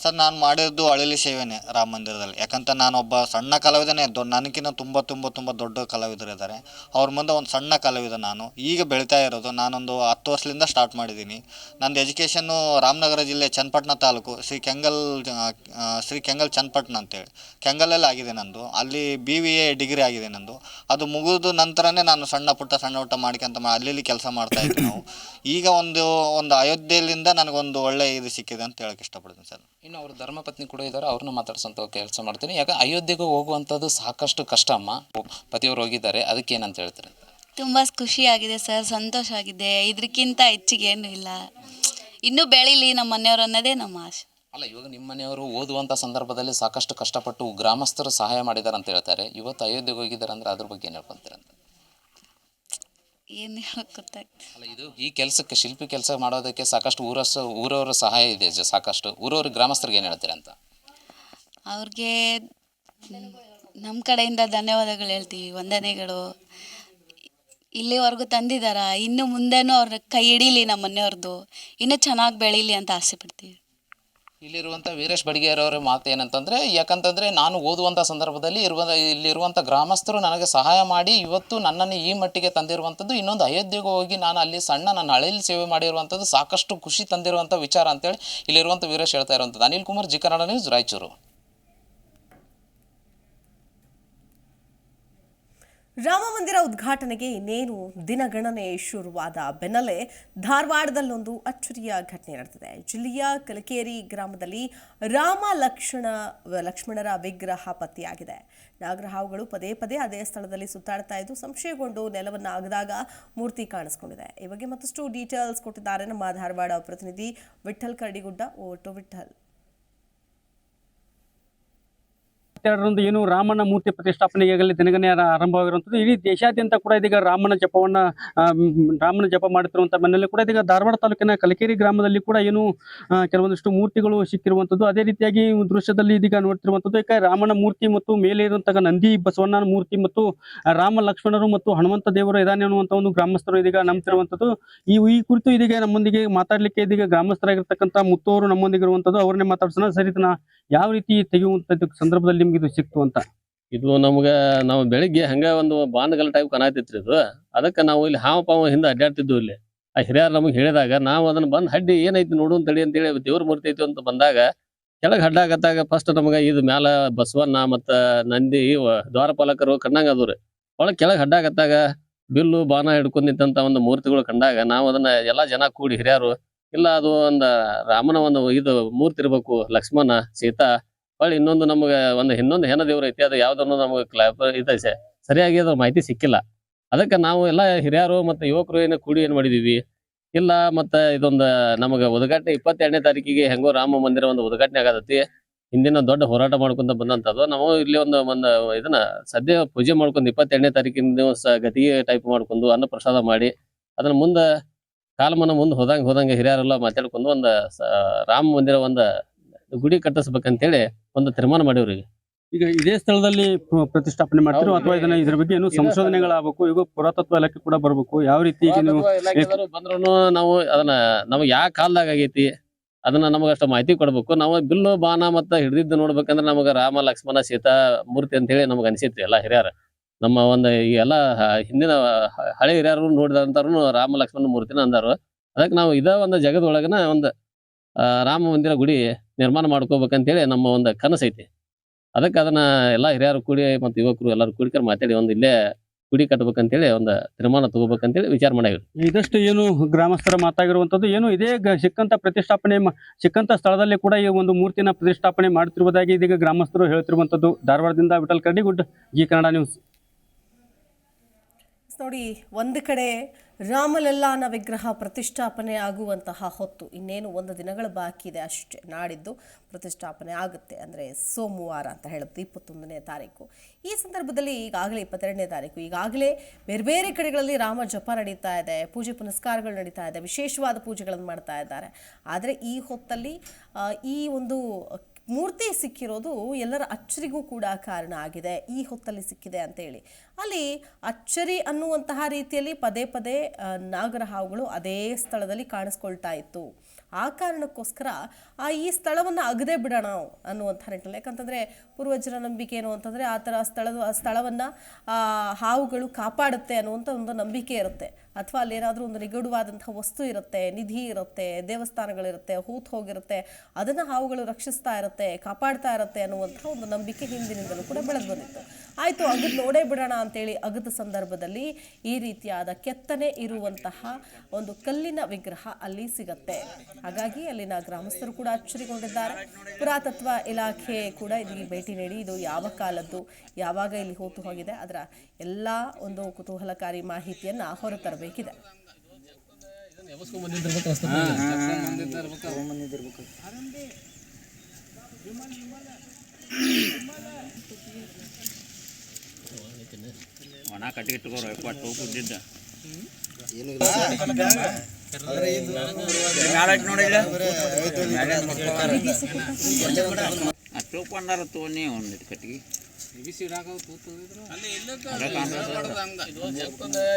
ಸರ್ ನಾನು ಮಾಡಿದ್ದು ಅಳಲಿ ಸೇವೆನೇ ರಾಮ ಮಂದಿರದಲ್ಲಿ. ಯಾಕಂತ ಒಬ್ಬ ಸಣ್ಣ ಕಲಾವಿದನೇ, ದೊ ನನಗಿನ್ನ ತುಂಬ ತುಂಬ ತುಂಬ ದೊಡ್ಡ ಕಲಾವಿದರಿದ್ದಾರೆ. ಅವ್ರ ಮುಂದೆ ಒಂದು ಸಣ್ಣ ಕಲಾವಿದ ನಾನು. ಈಗ ಬೆಳೀತಾ ಇರೋದು ನಾನೊಂದು ಹತ್ತು ವರ್ಷದಿಂದ ಸ್ಟಾರ್ಟ್ ಮಾಡಿದ್ದೀನಿ. ನಂದು ಎಜುಕೇಷನ್ನು ರಾಮನಗರ ಜಿಲ್ಲೆ ಚನ್ನಪಟ್ಟಣ ತಾಲೂಕು, ಶ್ರೀ ಕೆಂಗಲ್ ಶ್ರೀ ಕೆಂಗಲ್ ಚನ್ನಪಟ್ಟಣ ಅಂತೇಳಿ. ಕೆಂಗಲಲ್ಲಿ ಆಗಿದೆ ನಂದು. ಅಲ್ಲಿ ಬಿ ವಿ ಎ ಡಿಗ್ರಿ ಆಗಿದೆ ನಂದು. ಅದು ಮುಗಿದ ನಂತರನೇ ನಾನು ಸಣ್ಣ ಪುಟ್ಟ ಸಣ್ಣ ಪುಟ್ಟ ಮಾಡ್ಕೊಂತ ಮಾ- ಅಲ್ಲಿ ಇಲ್ಲಿ ಕೆಲಸ ಮಾಡ್ತಾ ಇದ್ವಿ ನಾವು. (coughs) ಈಗ ಒಂದು ಒಂದು ಅಯೋಧ್ಯೆಯಲ್ಲಿಂದ ನನಗೊಂದು ಒಳ್ಳೆ ಇದು ಸಿಕ್ಕಿದೆ ಅಂತ ಹೇಳಕ್ಕೆ ಇಷ್ಟಪಡ್ತೀನಿ ಸರ್. ಇನ್ನು ಅವ್ರ ಧರ್ಮಪತ್ನಿ ಕೂಡ ಇದ್ದಾರೆ ಅವ್ರನ್ನ ಮಾತಾಡ್ಸೋಂಥ ಕೆಲಸ ಮಾಡ್ತೀನಿ. ಯಾಕೆ ಅಯೋಧ್ಯೆಗೆ ಹೋಗುವಂಥದ್ದು ಸಾಕಷ್ಟು ಕಷ್ಟ ಅಮ್ಮ. ಪತಿಯವರು ಹೋಗಿದ್ದಾರೆ ಅದಕ್ಕೆ ಏನಂತ ಹೇಳ್ತಾರೆ? ತುಂಬ ಖುಷಿಯಾಗಿದೆ ಸರ್ ಸಂತೋಷ ಆಗಿದೆ. ಇದಕ್ಕಿಂತ ಹೆಚ್ಚಿಗೆ ಏನು ಇಲ್ಲ. ಇನ್ನೂ ಬೆಳೀಲಿ ನಮ್ಮ ಮನೆಯವರು ಅನ್ನೋದೇ ನಮ್ಮ ಆಸೆ ಅಲ್ಲ ಇವಾಗ ನಿಮ್ಮ ಮನೆಯವರು ಓದುವಂಥ ಸಂದರ್ಭದಲ್ಲಿ ಸಾಕಷ್ಟು ಕಷ್ಟಪಟ್ಟು ಗ್ರಾಮಸ್ಥರು ಸಹಾಯ ಮಾಡಿದ್ದಾರೆ ಅಂತ ಹೇಳ್ತಾರೆ. ಇವತ್ತು ಅಯೋಧ್ಯೆಗೆ ಹೋಗಿದ್ದಾರೆ ಅಂದ್ರೆ ಅದ್ರ ಬಗ್ಗೆ ಏನು ಹೇಳ್ಕೊಂತೀರಂತ ಅಂತ? ಏನು ಅಲ್ಲ ಇದು ಈ ಕೆಲಸಕ್ಕೆ ಶಿಲ್ಪಿ ಕೆಲಸ ಮಾಡೋದಕ್ಕೆ ಸಾಕಷ್ಟು ಊರ ಊರವರ ಸಹಾಯ ಇದೆ ಸಾಕಷ್ಟು. ಊರವ್ರ ಗ್ರಾಮಸ್ಥರಿಗೆ ಏನು ಹೇಳ್ತೀರಂತ ಅವ್ರಿಗೆ ನಮ್ಮ ಕಡೆಯಿಂದ ಧನ್ಯವಾದಗಳು ಹೇಳ್ತೀವಿ ವಂದನೆಗಳು. ಇಲ್ಲಿವರೆಗೂ ತಂದಿದ್ದಾರ? ಇನ್ನು ಮುಂದೆನೂ ಅವ್ರ ಕೈ ಹಿಡೀಲಿ ನಮ್ಮ ಮನೆಯವ್ರದ್ದು ಇನ್ನೂ ಚೆನ್ನಾಗಿ ಬೆಳೀಲಿ ಅಂತ ಆಸೆ ಪಡ್ತೀವಿ. ಇಲ್ಲಿರುವಂಥ ವೀರೇಶ್ ಬಡಿಗೇರವರ ಮಾತು ಏನಂತಂದರೆ, ಯಾಕಂತಂದರೆ ನಾನು ಓದುವಂಥ ಸಂದರ್ಭದಲ್ಲಿ ಇರುವ ಇಲ್ಲಿರುವಂಥ ಗ್ರಾಮಸ್ಥರು ನನಗೆ ಸಹಾಯ ಮಾಡಿ ಇವತ್ತು ನನ್ನನ್ನು ಈ ಮಟ್ಟಿಗೆ ತಂದಿರುವಂಥದ್ದು, ಇನ್ನೊಂದು ಅಯೋಧ್ಯೆಗೆ ಹೋಗಿ ನಾನು ಅಲ್ಲಿ ಸಣ್ಣ ನನ್ನ ಹಳೆಯಲ್ಲಿ ಸೇವೆ ಮಾಡಿರುವಂಥದ್ದು ಸಾಕಷ್ಟು ಖುಷಿ ತಂದಿರುವಂಥ ವಿಚಾರ ಅಂತೇಳಿ ಇಲ್ಲಿರುವಂಥ ವೀರೇಶ್ ಹೇಳ್ತಾ ಇರುವಂಥದ್ದು. Anil Kumar, Zee Kannada news, Raichur. Rama ಮಂದಿರ ಉದ್ಘಾಟನೆಗೆ ಇನ್ನೇನು ದಿನಗಣನೆ ಶುರುವಾದ ಬೆನ್ನಲ್ಲೇ ಧಾರವಾಡದಲ್ಲೊಂದು ಅಚ್ಚರಿಯ ಘಟನೆ ನಡೆದಿದೆ. ಜಿಲ್ಲೆಯ ಕಲಕೇರಿ ಗ್ರಾಮದಲ್ಲಿ ರಾಮ ಲಕ್ಷ್ಮಣ ಲಕ್ಷ್ಮಣರ ವಿಗ್ರಹ ಪತ್ತೆಯಾಗಿದೆ. ನಾಗರಹಾವುಗಳು ಪದೇ ಪದೇ ಅದೇ ಸ್ಥಳದಲ್ಲಿ ಸುತ್ತಾಡ್ತಾ ಇದ್ದು ಸಂಶಯಗೊಂಡು ನೆಲವನ್ನು ಅಗದಾಗ ಮೂರ್ತಿ ಕಾಣಿಸ್ಕೊಂಡಿದೆ. ಈ ಬಗ್ಗೆ ಮತ್ತಷ್ಟು ಡೀಟೇಲ್ಸ್ ಕೊಟ್ಟಿದ್ದಾರೆ ನಮ್ಮ ಧಾರವಾಡ ಪ್ರತಿನಿಧಿ ವಿಠಲ್ ಕರಡಿಗುಡ್ಡ. ಓಟು ವಿಠಲ್ ಇಪ್ಪತ್ತೆರಡರಂದು ಏನು ರಾಮನ ಮೂರ್ತಿ ಪ್ರತಿಷ್ಠಾಪನೆ ಈಗಾಗಲೇ ದಿನಗಣನೆ ಆರ- ಆರಂಭವಾಗಿರುವಂಥದ್ದು. ಇಡೀ ದೇಶಾದ್ಯಂತ ಕೂಡ ಇದೀಗ ರಾಮನ ಜಪವನ್ನ ರಾಮನ ಜಪ ಮಾಡುತ್ತಿರುವಂಥ ಮನೆಯಲ್ಲಿ ಕೂಡ ಇದೀಗ ಧಾರವಾಡ ತಾಲೂಕಿನ ಕಲಕೇರಿ ಗ್ರಾಮದಲ್ಲಿ ಕೂಡ ಏನು ಕೆಲವೊಂದಿಷ್ಟು ಮೂರ್ತಿಗಳು ಸಿಕ್ಕಿರುವಂಥದ್ದು. ಅದೇ ರೀತಿಯಾಗಿ ದೃಶ್ಯದಲ್ಲಿ ಇದೀಗ ನೋಡ್ತಿರುವಂಥದ್ದು. ಯಾಕೆ ರಾಮನ ಮೂರ್ತಿ ಮತ್ತು ಮೇಲೆ ಇರುವಂತಹ ನಂದಿ ಬಸವಣ್ಣನ ಮೂರ್ತಿ ಮತ್ತು ರಾಮ ಲಕ್ಷ್ಮಣರು ಮತ್ತು ಹನುಮಂತ ದೇವರು ಇದಾನೆ ಅನ್ನುವಂಥ ಒಂದು ಗ್ರಾಮಸ್ಥರು ಇದೀಗ ನಂಬ್ತಿರುವಂಥದ್ದು. ಈ ಈ ಕುರಿತು ಇದೀಗ ನಮ್ಮೊಂದಿಗೆ ಮಾತಾಡಲಿಕ್ಕೆ ಇದೀಗ ಗ್ರಾಮಸ್ಥರಾಗಿರ್ತಕ್ಕಂಥ ಮುತ್ತೋರು ನಮ್ಮೊಂದಿಗೆ ಇರುವಂಥದ್ದು. ಅವ್ರನ್ನೇ ಮಾತಾಡ್ಸೋಣ. ಸರಿ ಯಾವ ರೀತಿ ತೆಗೆಯುವಂಥದ್ದು ಸಂದರ್ಭದಲ್ಲಿ ಇದು ಸಿಕ್ತು ಅಂತ. ಇದು ನಮ್ಗ ನಾವು ಬೆಳಿಗ್ಗೆ ಹಂಗ ಒಂದು ಬಾಂಧಗಲ್ ಟೈಪ್ ಕಾಣತಿತ್ರಿ ಇದು. ಅದಕ್ಕೆ ನಾವು ಇಲ್ಲಿ ಹಾವ ಪಾವ ಹಿಂದೆ ಅಡ್ಡಾಡ್ತಿದ್ವು ಇಲ್ಲಿ. ಆ ಹಿರಿಯರು ನಮಗೆ ಹೇಳಿದಾಗ ನಾವು ಅದನ್ನ ಬಂದ್ ಹಡ್ಡಿ ಏನೈತಿ ನೋಡು ಅಂತ ಅಂತೇಳಿ ದೇವ್ರ ಮೂರ್ತಿ ಐತಿ ಅಂತ ಬಂದಾಗ ಕೆಳಗೆ ಹಡ್ಡಾಗತ್ತಾಗ ಫಸ್ಟ್ ನಮಗೆ ಇದು ಮ್ಯಾಲ ಬಸವಣ್ಣ ಮತ್ತ ನಂದಿ ದ್ವಾರಪಾಲಕರು ಕಂಡಂಗ ಅದ್ರಿ ಒಳಗೆ ಕೆಳಗೆ ಹಡ್ಡಾಗತ್ತಾಗ ಬಿಲ್ಲು, ಬಾಣ ಹಿಡ್ಕೊಂಡ್ ನಿಂತಂತ ಒಂದು ಮೂರ್ತಿಗಳು ಕಂಡಾಗ ನಾವು ಅದನ್ನ ಎಲ್ಲಾ ಜನ ಕೂಡಿ ಹಿರಿಯರು, ಇಲ್ಲ ಅದು ಒಂದ ರಾಮನ ಒಂದು ಇದು ಮೂರ್ತಿ ಇರ್ಬೇಕು, ಲಕ್ಷ್ಮಣ, ಸೀತಾ ಹೊಳ್ಳಿ ಇನ್ನೊಂದು ನಮಗೆ ಒಂದು ಇನ್ನೊಂದು ಹೆಣ ದೇವ್ರ ಐತಿ, ಅದು ಯಾವ್ದನ್ನು ನಮಗೆ ಕ್ಲಾಪ್ ಇದೆ ಸರಿಯಾಗಿ ಅದ್ರ ಮಾಹಿತಿ ಸಿಕ್ಕಿಲ್ಲ. ಅದಕ್ಕೆ ನಾವು ಎಲ್ಲ ಹಿರಿಯರು ಮತ್ತು ಯುವಕರು ಏನು ಕೂಡಿ ಏನು ಮಾಡಿದೀವಿ? ಇಲ್ಲ ಮತ್ತೆ ಇದೊಂದು ನಮಗೆ ಉದ್ಘಾಟನೆ ಇಪ್ಪತ್ತೆರಡನೇ ತಾರೀಕಿಗೆ ಹೆಂಗೋ ರಾಮ ಮಂದಿರ ಒಂದು ಉದ್ಘಾಟನೆ ಆಗತೈತಿ. ಹಿಂದಿನ ದೊಡ್ಡ ಹೋರಾಟ ಮಾಡ್ಕೊಂತ ಬಂದಂಥದ್ದು ನಾವು ಇಲ್ಲಿ ಒಂದು ಒಂದು ಇದನ್ನ ಸದ್ಯ ಪೂಜೆ ಮಾಡ್ಕೊಂಡು ಇಪ್ಪತ್ತೆರಡನೇ ತಾರೀಕಿನ ದಿವಸ ಗತಿಗೆ ಟೈಪ್ ಮಾಡ್ಕೊಂಡು ಅನ್ನ ಪ್ರಸಾದ ಮಾಡಿ, ಅದನ್ನ ಮುಂದೆ ಕಾಲಮಾನ ಮುಂದೆ ಹೋದಂಗೆ ಹೋದಂಗೆ ಹಿರಿಯರೆಲ್ಲ ಮಾತಾಡ್ಕೊಂಡು ಒಂದು ರಾಮ ಮಂದಿರ ಒಂದು ಗುಡಿ ಕಟ್ಟಿಸ್ಬೇಕಂತೇಳಿ ಒಂದು ತೀರ್ಮಾನ ಮಾಡಿವ್ರಿ ಈಗ. ಇದೇ ಸ್ಥಳದಲ್ಲಿ ಪ್ರ- ಪ್ರತಿಷ್ಠಾಪನೆ ಮಾಡ್ತೀರೋ ಅಥವಾ ಇದನ್ನ ಇದ್ರ ಬಗ್ಗೆ ಏನು ಸಂಶೋಧನೆಗಳಾಗಬೇಕು ಈಗ ಪುರಾತತ್ವ ಇಲಾಖೆ ಕೂಡ ಬರಬೇಕು ಯಾವ ರೀತಿ ಈಗ ನೀವು ಬಂದ್ರು ನಾವು ಅದನ್ನ ನಮಗೆ ಯಾವ ಕಾಲದಾಗ ಆಗೈತಿ ಅದನ್ನ ನಮಗೆ ಅಷ್ಟು ಮಾಹಿತಿ ಕೊಡ್ಬೇಕು. ನಾವು ಬಿಲ್ಲು ಬಾಣ ಮತ್ತ ಹಿಡಿದಿದ್ದು ನೋಡ್ಬೇಕಂದ್ರೆ ನಮಗೆ ರಾಮ ಲಕ್ಷ್ಮಣ ಸೀತಾ ಮೂರ್ತಿ ಅಂತ ಹೇಳಿ ನಮ್ಗೆ ಅನಿಸಿತ್ತು ಎಲ್ಲ ಹಿರಿಯರ. ನಮ್ಮ ಒಂದು ಈ ಎಲ್ಲ ಹ- ಹಿಂದಿನ ಹ- ಹಳೆ ಹಿರಿಯರು ನೋಡಿದಂತಾರು ರಾಮ ಲಕ್ಷ್ಮಣ ಮೂರ್ತಿನ ಅಂದಾರು. ಅದಕ್ಕೆ ನಾವು ಇದ ಒಂದು ಜಗದೊಳಗನ ಒಂದು ರಾಮ ಮಂದಿರ ಗುಡಿ ನಿರ್ಮಾಣ ಮಾಡ್ಕೋಬೇಕಂತೇಳಿ ನಮ್ಮ ಒಂದು ಕನಸು ಐತಿ. ಅದಕ್ಕೆ ಅದನ್ನ ಎಲ್ಲ ಹಿರಿಯರು ಕೂಡಿ ಮತ್ತು ಯುವಕರು ಎಲ್ಲರೂ ಕೂಡಿಕರ್ ಮಾತಾಡಿ ಒಂದು ಇಲ್ಲೇ ಗುಡಿ ಕಟ್ಬೇಕಂತೇಳಿ ಒಂದು ತೀರ್ಮಾನ ತಗೋಬೇಕಂತೇಳಿ ವಿಚಾರ ಮಾಡಿದ್ರು ಇದಷ್ಟು ಏನು ಗ್ರಾಮಸ್ಥರ ಮಾತಾಗಿರುವಂತದ್ದು ಏನು ಇದೇ ಸಿಕ್ಕಂತ ಪ್ರತಿಷ್ಠಾಪನೆ ಸಿಕ್ಕಂತ ಸ್ಥಳದಲ್ಲಿ ಕೂಡ ಈ ಒಂದು ಮೂರ್ತಿನ ಪ್ರತಿಷ್ಠಾಪನೆ ಮಾಡುತ್ತಿರುವುದಾಗಿ ಇದೀಗ ಗ್ರಾಮಸ್ಥರು ಹೇಳ್ತಿರುವಂಥದ್ದು ಧಾರವಾಡದಿಂದ ವಿಠಲ್ ಕರ್ಡಿಗುಡ್ ಜಿ ಕನ್ನಡ ನ್ಯೂಸ್. ನೋಡಿ, ಒಂದು ಕಡೆ ರಾಮಲಲ್ಲಾನ ವಿಗ್ರಹ ಪ್ರತಿಷ್ಠಾಪನೆ ಆಗುವಂತಹ ಹೊತ್ತು ಇನ್ನೇನು ಒಂದು ದಿನಗಳ ಬಾಕಿ ಇದೆ ಅಷ್ಟೇ. ನಾಡಿದ್ದು ಪ್ರತಿಷ್ಠಾಪನೆ ಆಗುತ್ತೆ ಅಂದರೆ ಸೋಮವಾರ ಅಂತ ಹೇಳುತ್ತೆ, ಇಪ್ಪತ್ತೊಂದನೇ ತಾರೀಕು. ಈ ಸಂದರ್ಭದಲ್ಲಿ ಈಗಾಗಲೇ ಇಪ್ಪತ್ತೆರಡನೇ ತಾರೀಕು. ಈಗಾಗಲೇ ಬೇರೆ ಬೇರೆ ಕಡೆಗಳಲ್ಲಿ ರಾಮ ಜಪ ನಡೀತಾ ಇದೆ, ಪೂಜೆ ಪುನಸ್ಕಾರಗಳು ನಡೀತಾ ಇದೆ, ವಿಶೇಷವಾದ ಪೂಜೆಗಳನ್ನು ಮಾಡ್ತಾ ಇದ್ದಾರೆ. ಆದರೆ ಈ ಹೊತ್ತಲ್ಲಿ ಈ ಒಂದು ಮೂರ್ತಿ ಸಿಕ್ಕಿರೋದು ಎಲ್ಲರ ಅಚ್ಚರಿಗೂ ಕೂಡ ಕಾರಣ ಆಗಿದೆ. ಈ ಹೊತ್ತಲ್ಲಿ ಸಿಕ್ಕಿದೆ ಅಂತೇಳಿ ಅಲ್ಲಿ ಅಚ್ಚರಿ ಅನ್ನುವಂತಹ ರೀತಿಯಲ್ಲಿ ಪದೇ ಪದೇ ನಾಗರ ಹಾವುಗಳು ಅದೇ ಸ್ಥಳದಲ್ಲಿ ಕಾಣಿಸ್ಕೊಳ್ತಾ ಇತ್ತು. ಆ ಕಾರಣಕ್ಕೋಸ್ಕರ, ಆ, ಈ ಸ್ಥಳವನ್ನು ಅಗದೇ ಬಿಡೋಣ ಅನ್ನುವಂಥ ನಿಟ್ಟಿನಲ್ಲಿ. ಯಾಕಂತಂದರೆ, ಪೂರ್ವಜರ ನಂಬಿಕೆ ಏನು ಅಂತಂದರೆ, ಆ ಥರ ಸ್ಥಳದ ಸ್ಥಳವನ್ನು ಹಾವುಗಳು ಕಾಪಾಡುತ್ತೆ ಅನ್ನುವಂಥ ಒಂದು ನಂಬಿಕೆ ಇರುತ್ತೆ. ಅಥವಾ ಅಲ್ಲೇನಾದರೂ ಒಂದು ನಿಗೂಢವಾದಂಥ ವಸ್ತು ಇರುತ್ತೆ, ನಿಧಿ ಇರುತ್ತೆ, ದೇವಸ್ಥಾನಗಳಿರುತ್ತೆ, ಹೂತ್ ಹೋಗಿರುತ್ತೆ, ಅದನ್ನು ಹಾವುಗಳು ರಕ್ಷಿಸ್ತಾ ಇರುತ್ತೆ, ಕಾಪಾಡ್ತಾ ಇರುತ್ತೆ ಅನ್ನುವಂಥ ಒಂದು ನಂಬಿಕೆ ಹಿಂದಿನಿಂದಲೂ ಕೂಡ ಬೆಳೆದು ಬಂದಿತ್ತು ಆಯಿತು, ಅಗದ್ ನೋಡೇ ಬಿಡೋಣ ಅಂತೇಳಿ ಅಗದ ಸಂದರ್ಭದಲ್ಲಿ ಈ ರೀತಿಯಾದ ಕೆತ್ತನೆ ಇರುವಂತಹ ಒಂದು ಕಲ್ಲಿನ ವಿಗ್ರಹ ಅಲ್ಲಿ ಸಿಗತ್ತೆ. ಹಾಗಾಗಿ ಅಲ್ಲಿನ ಗ್ರಾಮಸ್ಥರು ಕೂಡ ಅಚ್ಚರಿಗೊಂಡಿದ್ದಾರೆ. ಪುರಾತತ್ವ ಇಲಾಖೆ ಕೂಡ ಇಲ್ಲಿ ಭೇಟಿ ನೀಡಿ, ಇದು ಯಾವ ಕಾಲದ್ದು, ಯಾವಾಗ ಇಲ್ಲಿ ಹೋತು ಹೋಗಿದೆ, ಅದರ ಎಲ್ಲ ಒಂದು ಕುತೂಹಲಕಾರಿ ಮಾಹಿತಿಯನ್ನು ಹೊರತರಬೇಕಿದೆ ಒಣ ಕಟ್ಟಿಗಿಟ್ಟುಕೋರು ಎಪ್ಪತ್ತು ಕುದ್ದಿದ್ದ ತೂಕೊಂಡಾರ ತೋನಿ ಒಂದಿತ್ತು ಕಟ್ಟಿಗೆ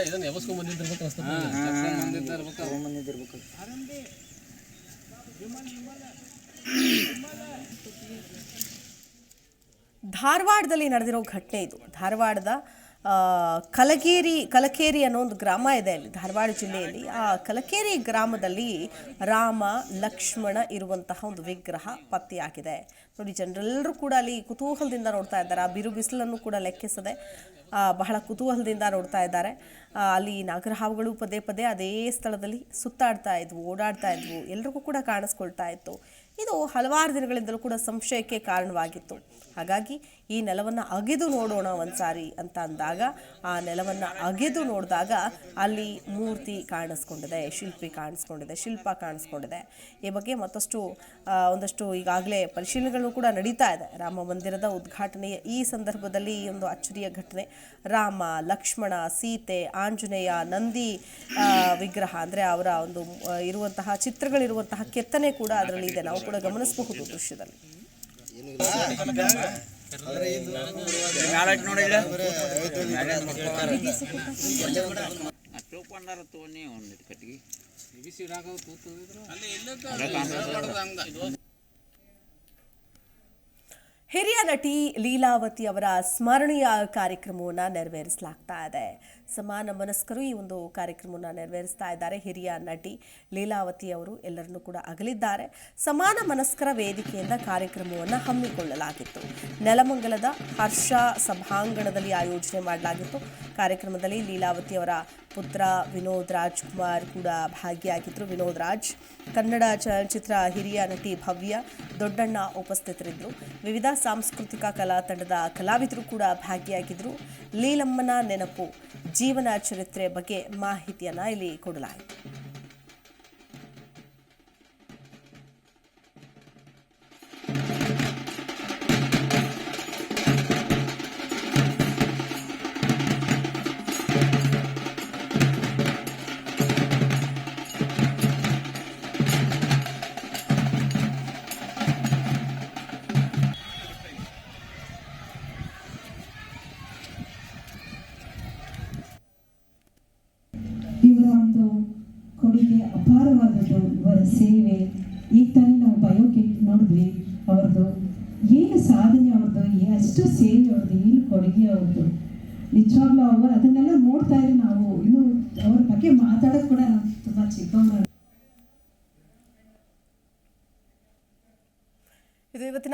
ಇದನ್ನ ಯಾವಸ್ಕೊಂಡ್ ಬಂದಿದ್ದಿರ್ಬೇಕು ಅನ್ಸ್ತದೆ. ಧಾರವಾಡದಲ್ಲಿ ನಡೆದಿರೋ ಘಟನೆ ಇದು. ಧಾರವಾಡದ ಕಲಗೇರಿ, ಕಲಕೇರಿ ಅನ್ನೋ ಒಂದು ಗ್ರಾಮ ಇದೆ ಅಲ್ಲಿ, ಧಾರವಾಡ ಜಿಲ್ಲೆಯಲ್ಲಿ. ಆ ಕಲಕೇರಿ ಗ್ರಾಮದಲ್ಲಿ ರಾಮ, ಲಕ್ಷ್ಮಣ ಇರುವಂತಹ ಒಂದು ವಿಗ್ರಹ ಪತ್ತೆಯಾಗಿದೆ. ನೋಡಿ, ಜನರೆಲ್ಲರೂ ಕೂಡ ಅಲ್ಲಿ ಕುತೂಹಲದಿಂದ ನೋಡ್ತಾ ಇದ್ದಾರೆ. ಆ ಬಿರು ಬಿಸಿಲನ್ನು ಕೂಡ ಲೆಕ್ಕಿಸದೆ ಬಹಳ ಕುತೂಹಲದಿಂದ ನೋಡ್ತಾ ಇದ್ದಾರೆ. ಅಲ್ಲಿ ನಾಗರಹಾವುಗಳು ಪದೇ ಪದೇ ಅದೇ ಸ್ಥಳದಲ್ಲಿ ಸುತ್ತಾಡ್ತಾ ಇದ್ವು, ಓಡಾಡ್ತಾ ಇದ್ವು. ಎಲ್ರಿಗೂ ಕೂಡ ಕಾಣಿಸ್ಕೊಳ್ತಾ ಇತ್ತು. ಇದು ಹಲವಾರು ದಿನಗಳಿಂದಲೂ ಕೂಡ ಸಂಶಯಕ್ಕೆ ಕಾರಣವಾಗಿತ್ತು. ಹಾಗಾಗಿ ಈ ನೆಲವನ್ನು ಅಗೆದು ನೋಡೋಣ ಒಂದ್ಸಾರಿ ಅಂತ ಅಂದಾಗ, ಆ ನೆಲವನ್ನು ಅಗೆದು ನೋಡಿದಾಗ ಅಲ್ಲಿ ಮೂರ್ತಿ ಕಾಣಿಸ್ಕೊಂಡಿದೆ, ಶಿಲ್ಪಿ ಕಾಣಿಸ್ಕೊಂಡಿದೆ, ಶಿಲ್ಪ ಕಾಣಿಸ್ಕೊಂಡಿದೆ. ಈ ಬಗ್ಗೆ ಮತ್ತಷ್ಟು ಒಂದಷ್ಟು ಈಗಾಗಲೇ ಪರಿಶೀಲನೆಗಳು ಕೂಡ ನಡೀತಾ ಇದೆ. ರಾಮ ಮಂದಿರದ ಉದ್ಘಾಟನೆಯ ಈ ಸಂದರ್ಭದಲ್ಲಿ ಈ ಒಂದು ಅಚ್ಚರಿಯ ಘಟನೆ, ರಾಮ, ಲಕ್ಷ್ಮಣ, ಸೀತೆ, ಆಂಜನೇಯ, ನಂದಿ ವಿಗ್ರಹ, ಅಂದರೆ ಅವರ ಒಂದು ಇರುವಂತಹ ಚಿತ್ರಗಳಿರುವಂತಹ ಕೆತ್ತನೆ ಕೂಡ ಅದರಲ್ಲಿ ಇದೆ. ನಾವು ಕೂಡ ಗಮನಿಸಬಹುದು ದೃಶ್ಯದಲ್ಲಿ. ತೋನಿ ಕಟ್ಟಿಗೆ ಹಿರಿಯ ನಟಿ ಲೀಲಾವತಿ ಅವರ ಸ್ಮರಣೀಯ ಕಾರ್ಯಕ್ರಮವನ್ನು ನೆರವೇರಿಸಲಾಗ್ತಾ ಇದೆ. ಸಮಾನ ಮನಸ್ಕರು ಈ ಒಂದು ಕಾರ್ಯಕ್ರಮವನ್ನು ನೆರವೇರಿಸ್ತಾ ಇದ್ದಾರೆ. ಹಿರಿಯ ನಟಿ ಲೀಲಾವತಿ ಅವರು ಎಲ್ಲರನ್ನೂ ಕೂಡ ಅಗಲಿದ್ದಾರೆ. ಸಮಾನ ಮನಸ್ಕರ ವೇದಿಕೆಯಿಂದ ಕಾರ್ಯಕ್ರಮವನ್ನು ಹಮ್ಮಿಕೊಳ್ಳಲಾಗಿತ್ತು. ನೆಲಮಂಗಲದ ಹರ್ಷ ಸಭಾಂಗಣದಲ್ಲಿ ಆಯೋಜನೆ ಮಾಡಲಾಗಿತ್ತು. ಕಾರ್ಯಕ್ರಮದಲ್ಲಿ ಲೀಲಾವತಿ ಅವರ ಪುತ್ರ ವಿನೋದ್ ರಾಜ್ಕುಮಾರ್ ಕೂಡ ಭಾಗಿಯಾಗಿದ್ದರು ವಿನೋದ್ ರಾಜ್, ಕನ್ನಡ ಚಲನಚಿತ್ರ ಹಿರಿಯ ನಟಿ ಭವ್ಯ, ದೊಡ್ಡಣ್ಣ ಉಪಸ್ಥಿತರಿದ್ದರು. ವಿವಿಧ ಸಾಂಸ್ಕೃತಿಕ ಕಲಾ ತಂಡದ ಕಲಾವಿದರು ಕೂಡ ಭಾಗಿಯಾಗಿದ್ದರು ಲೀಲಮ್ಮನ ನೆನಪು ಜೀವನ ಚರಿತ್ರೆ ಬಗ್ಗೆ ಮಾಹಿತಿಯನ್ನು ಇಲ್ಲಿ ಕೊಡಲಾಯಿತು.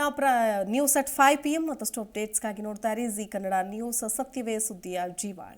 ಇವತ್ತಿನ ಪ್ರ news at five P M ಮತ್ತಷ್ಟು ಅಪ್ಡೇಟ್ಸ್ಗಾಗಿ ನೋಡ್ತಾ ಇರಿ. ಜಿ ಕನ್ನಡ ನ್ಯೂಸ್ ಸತ್ಯವೇ ಸುದ್ದಿಯ ಜೀವಾಳ.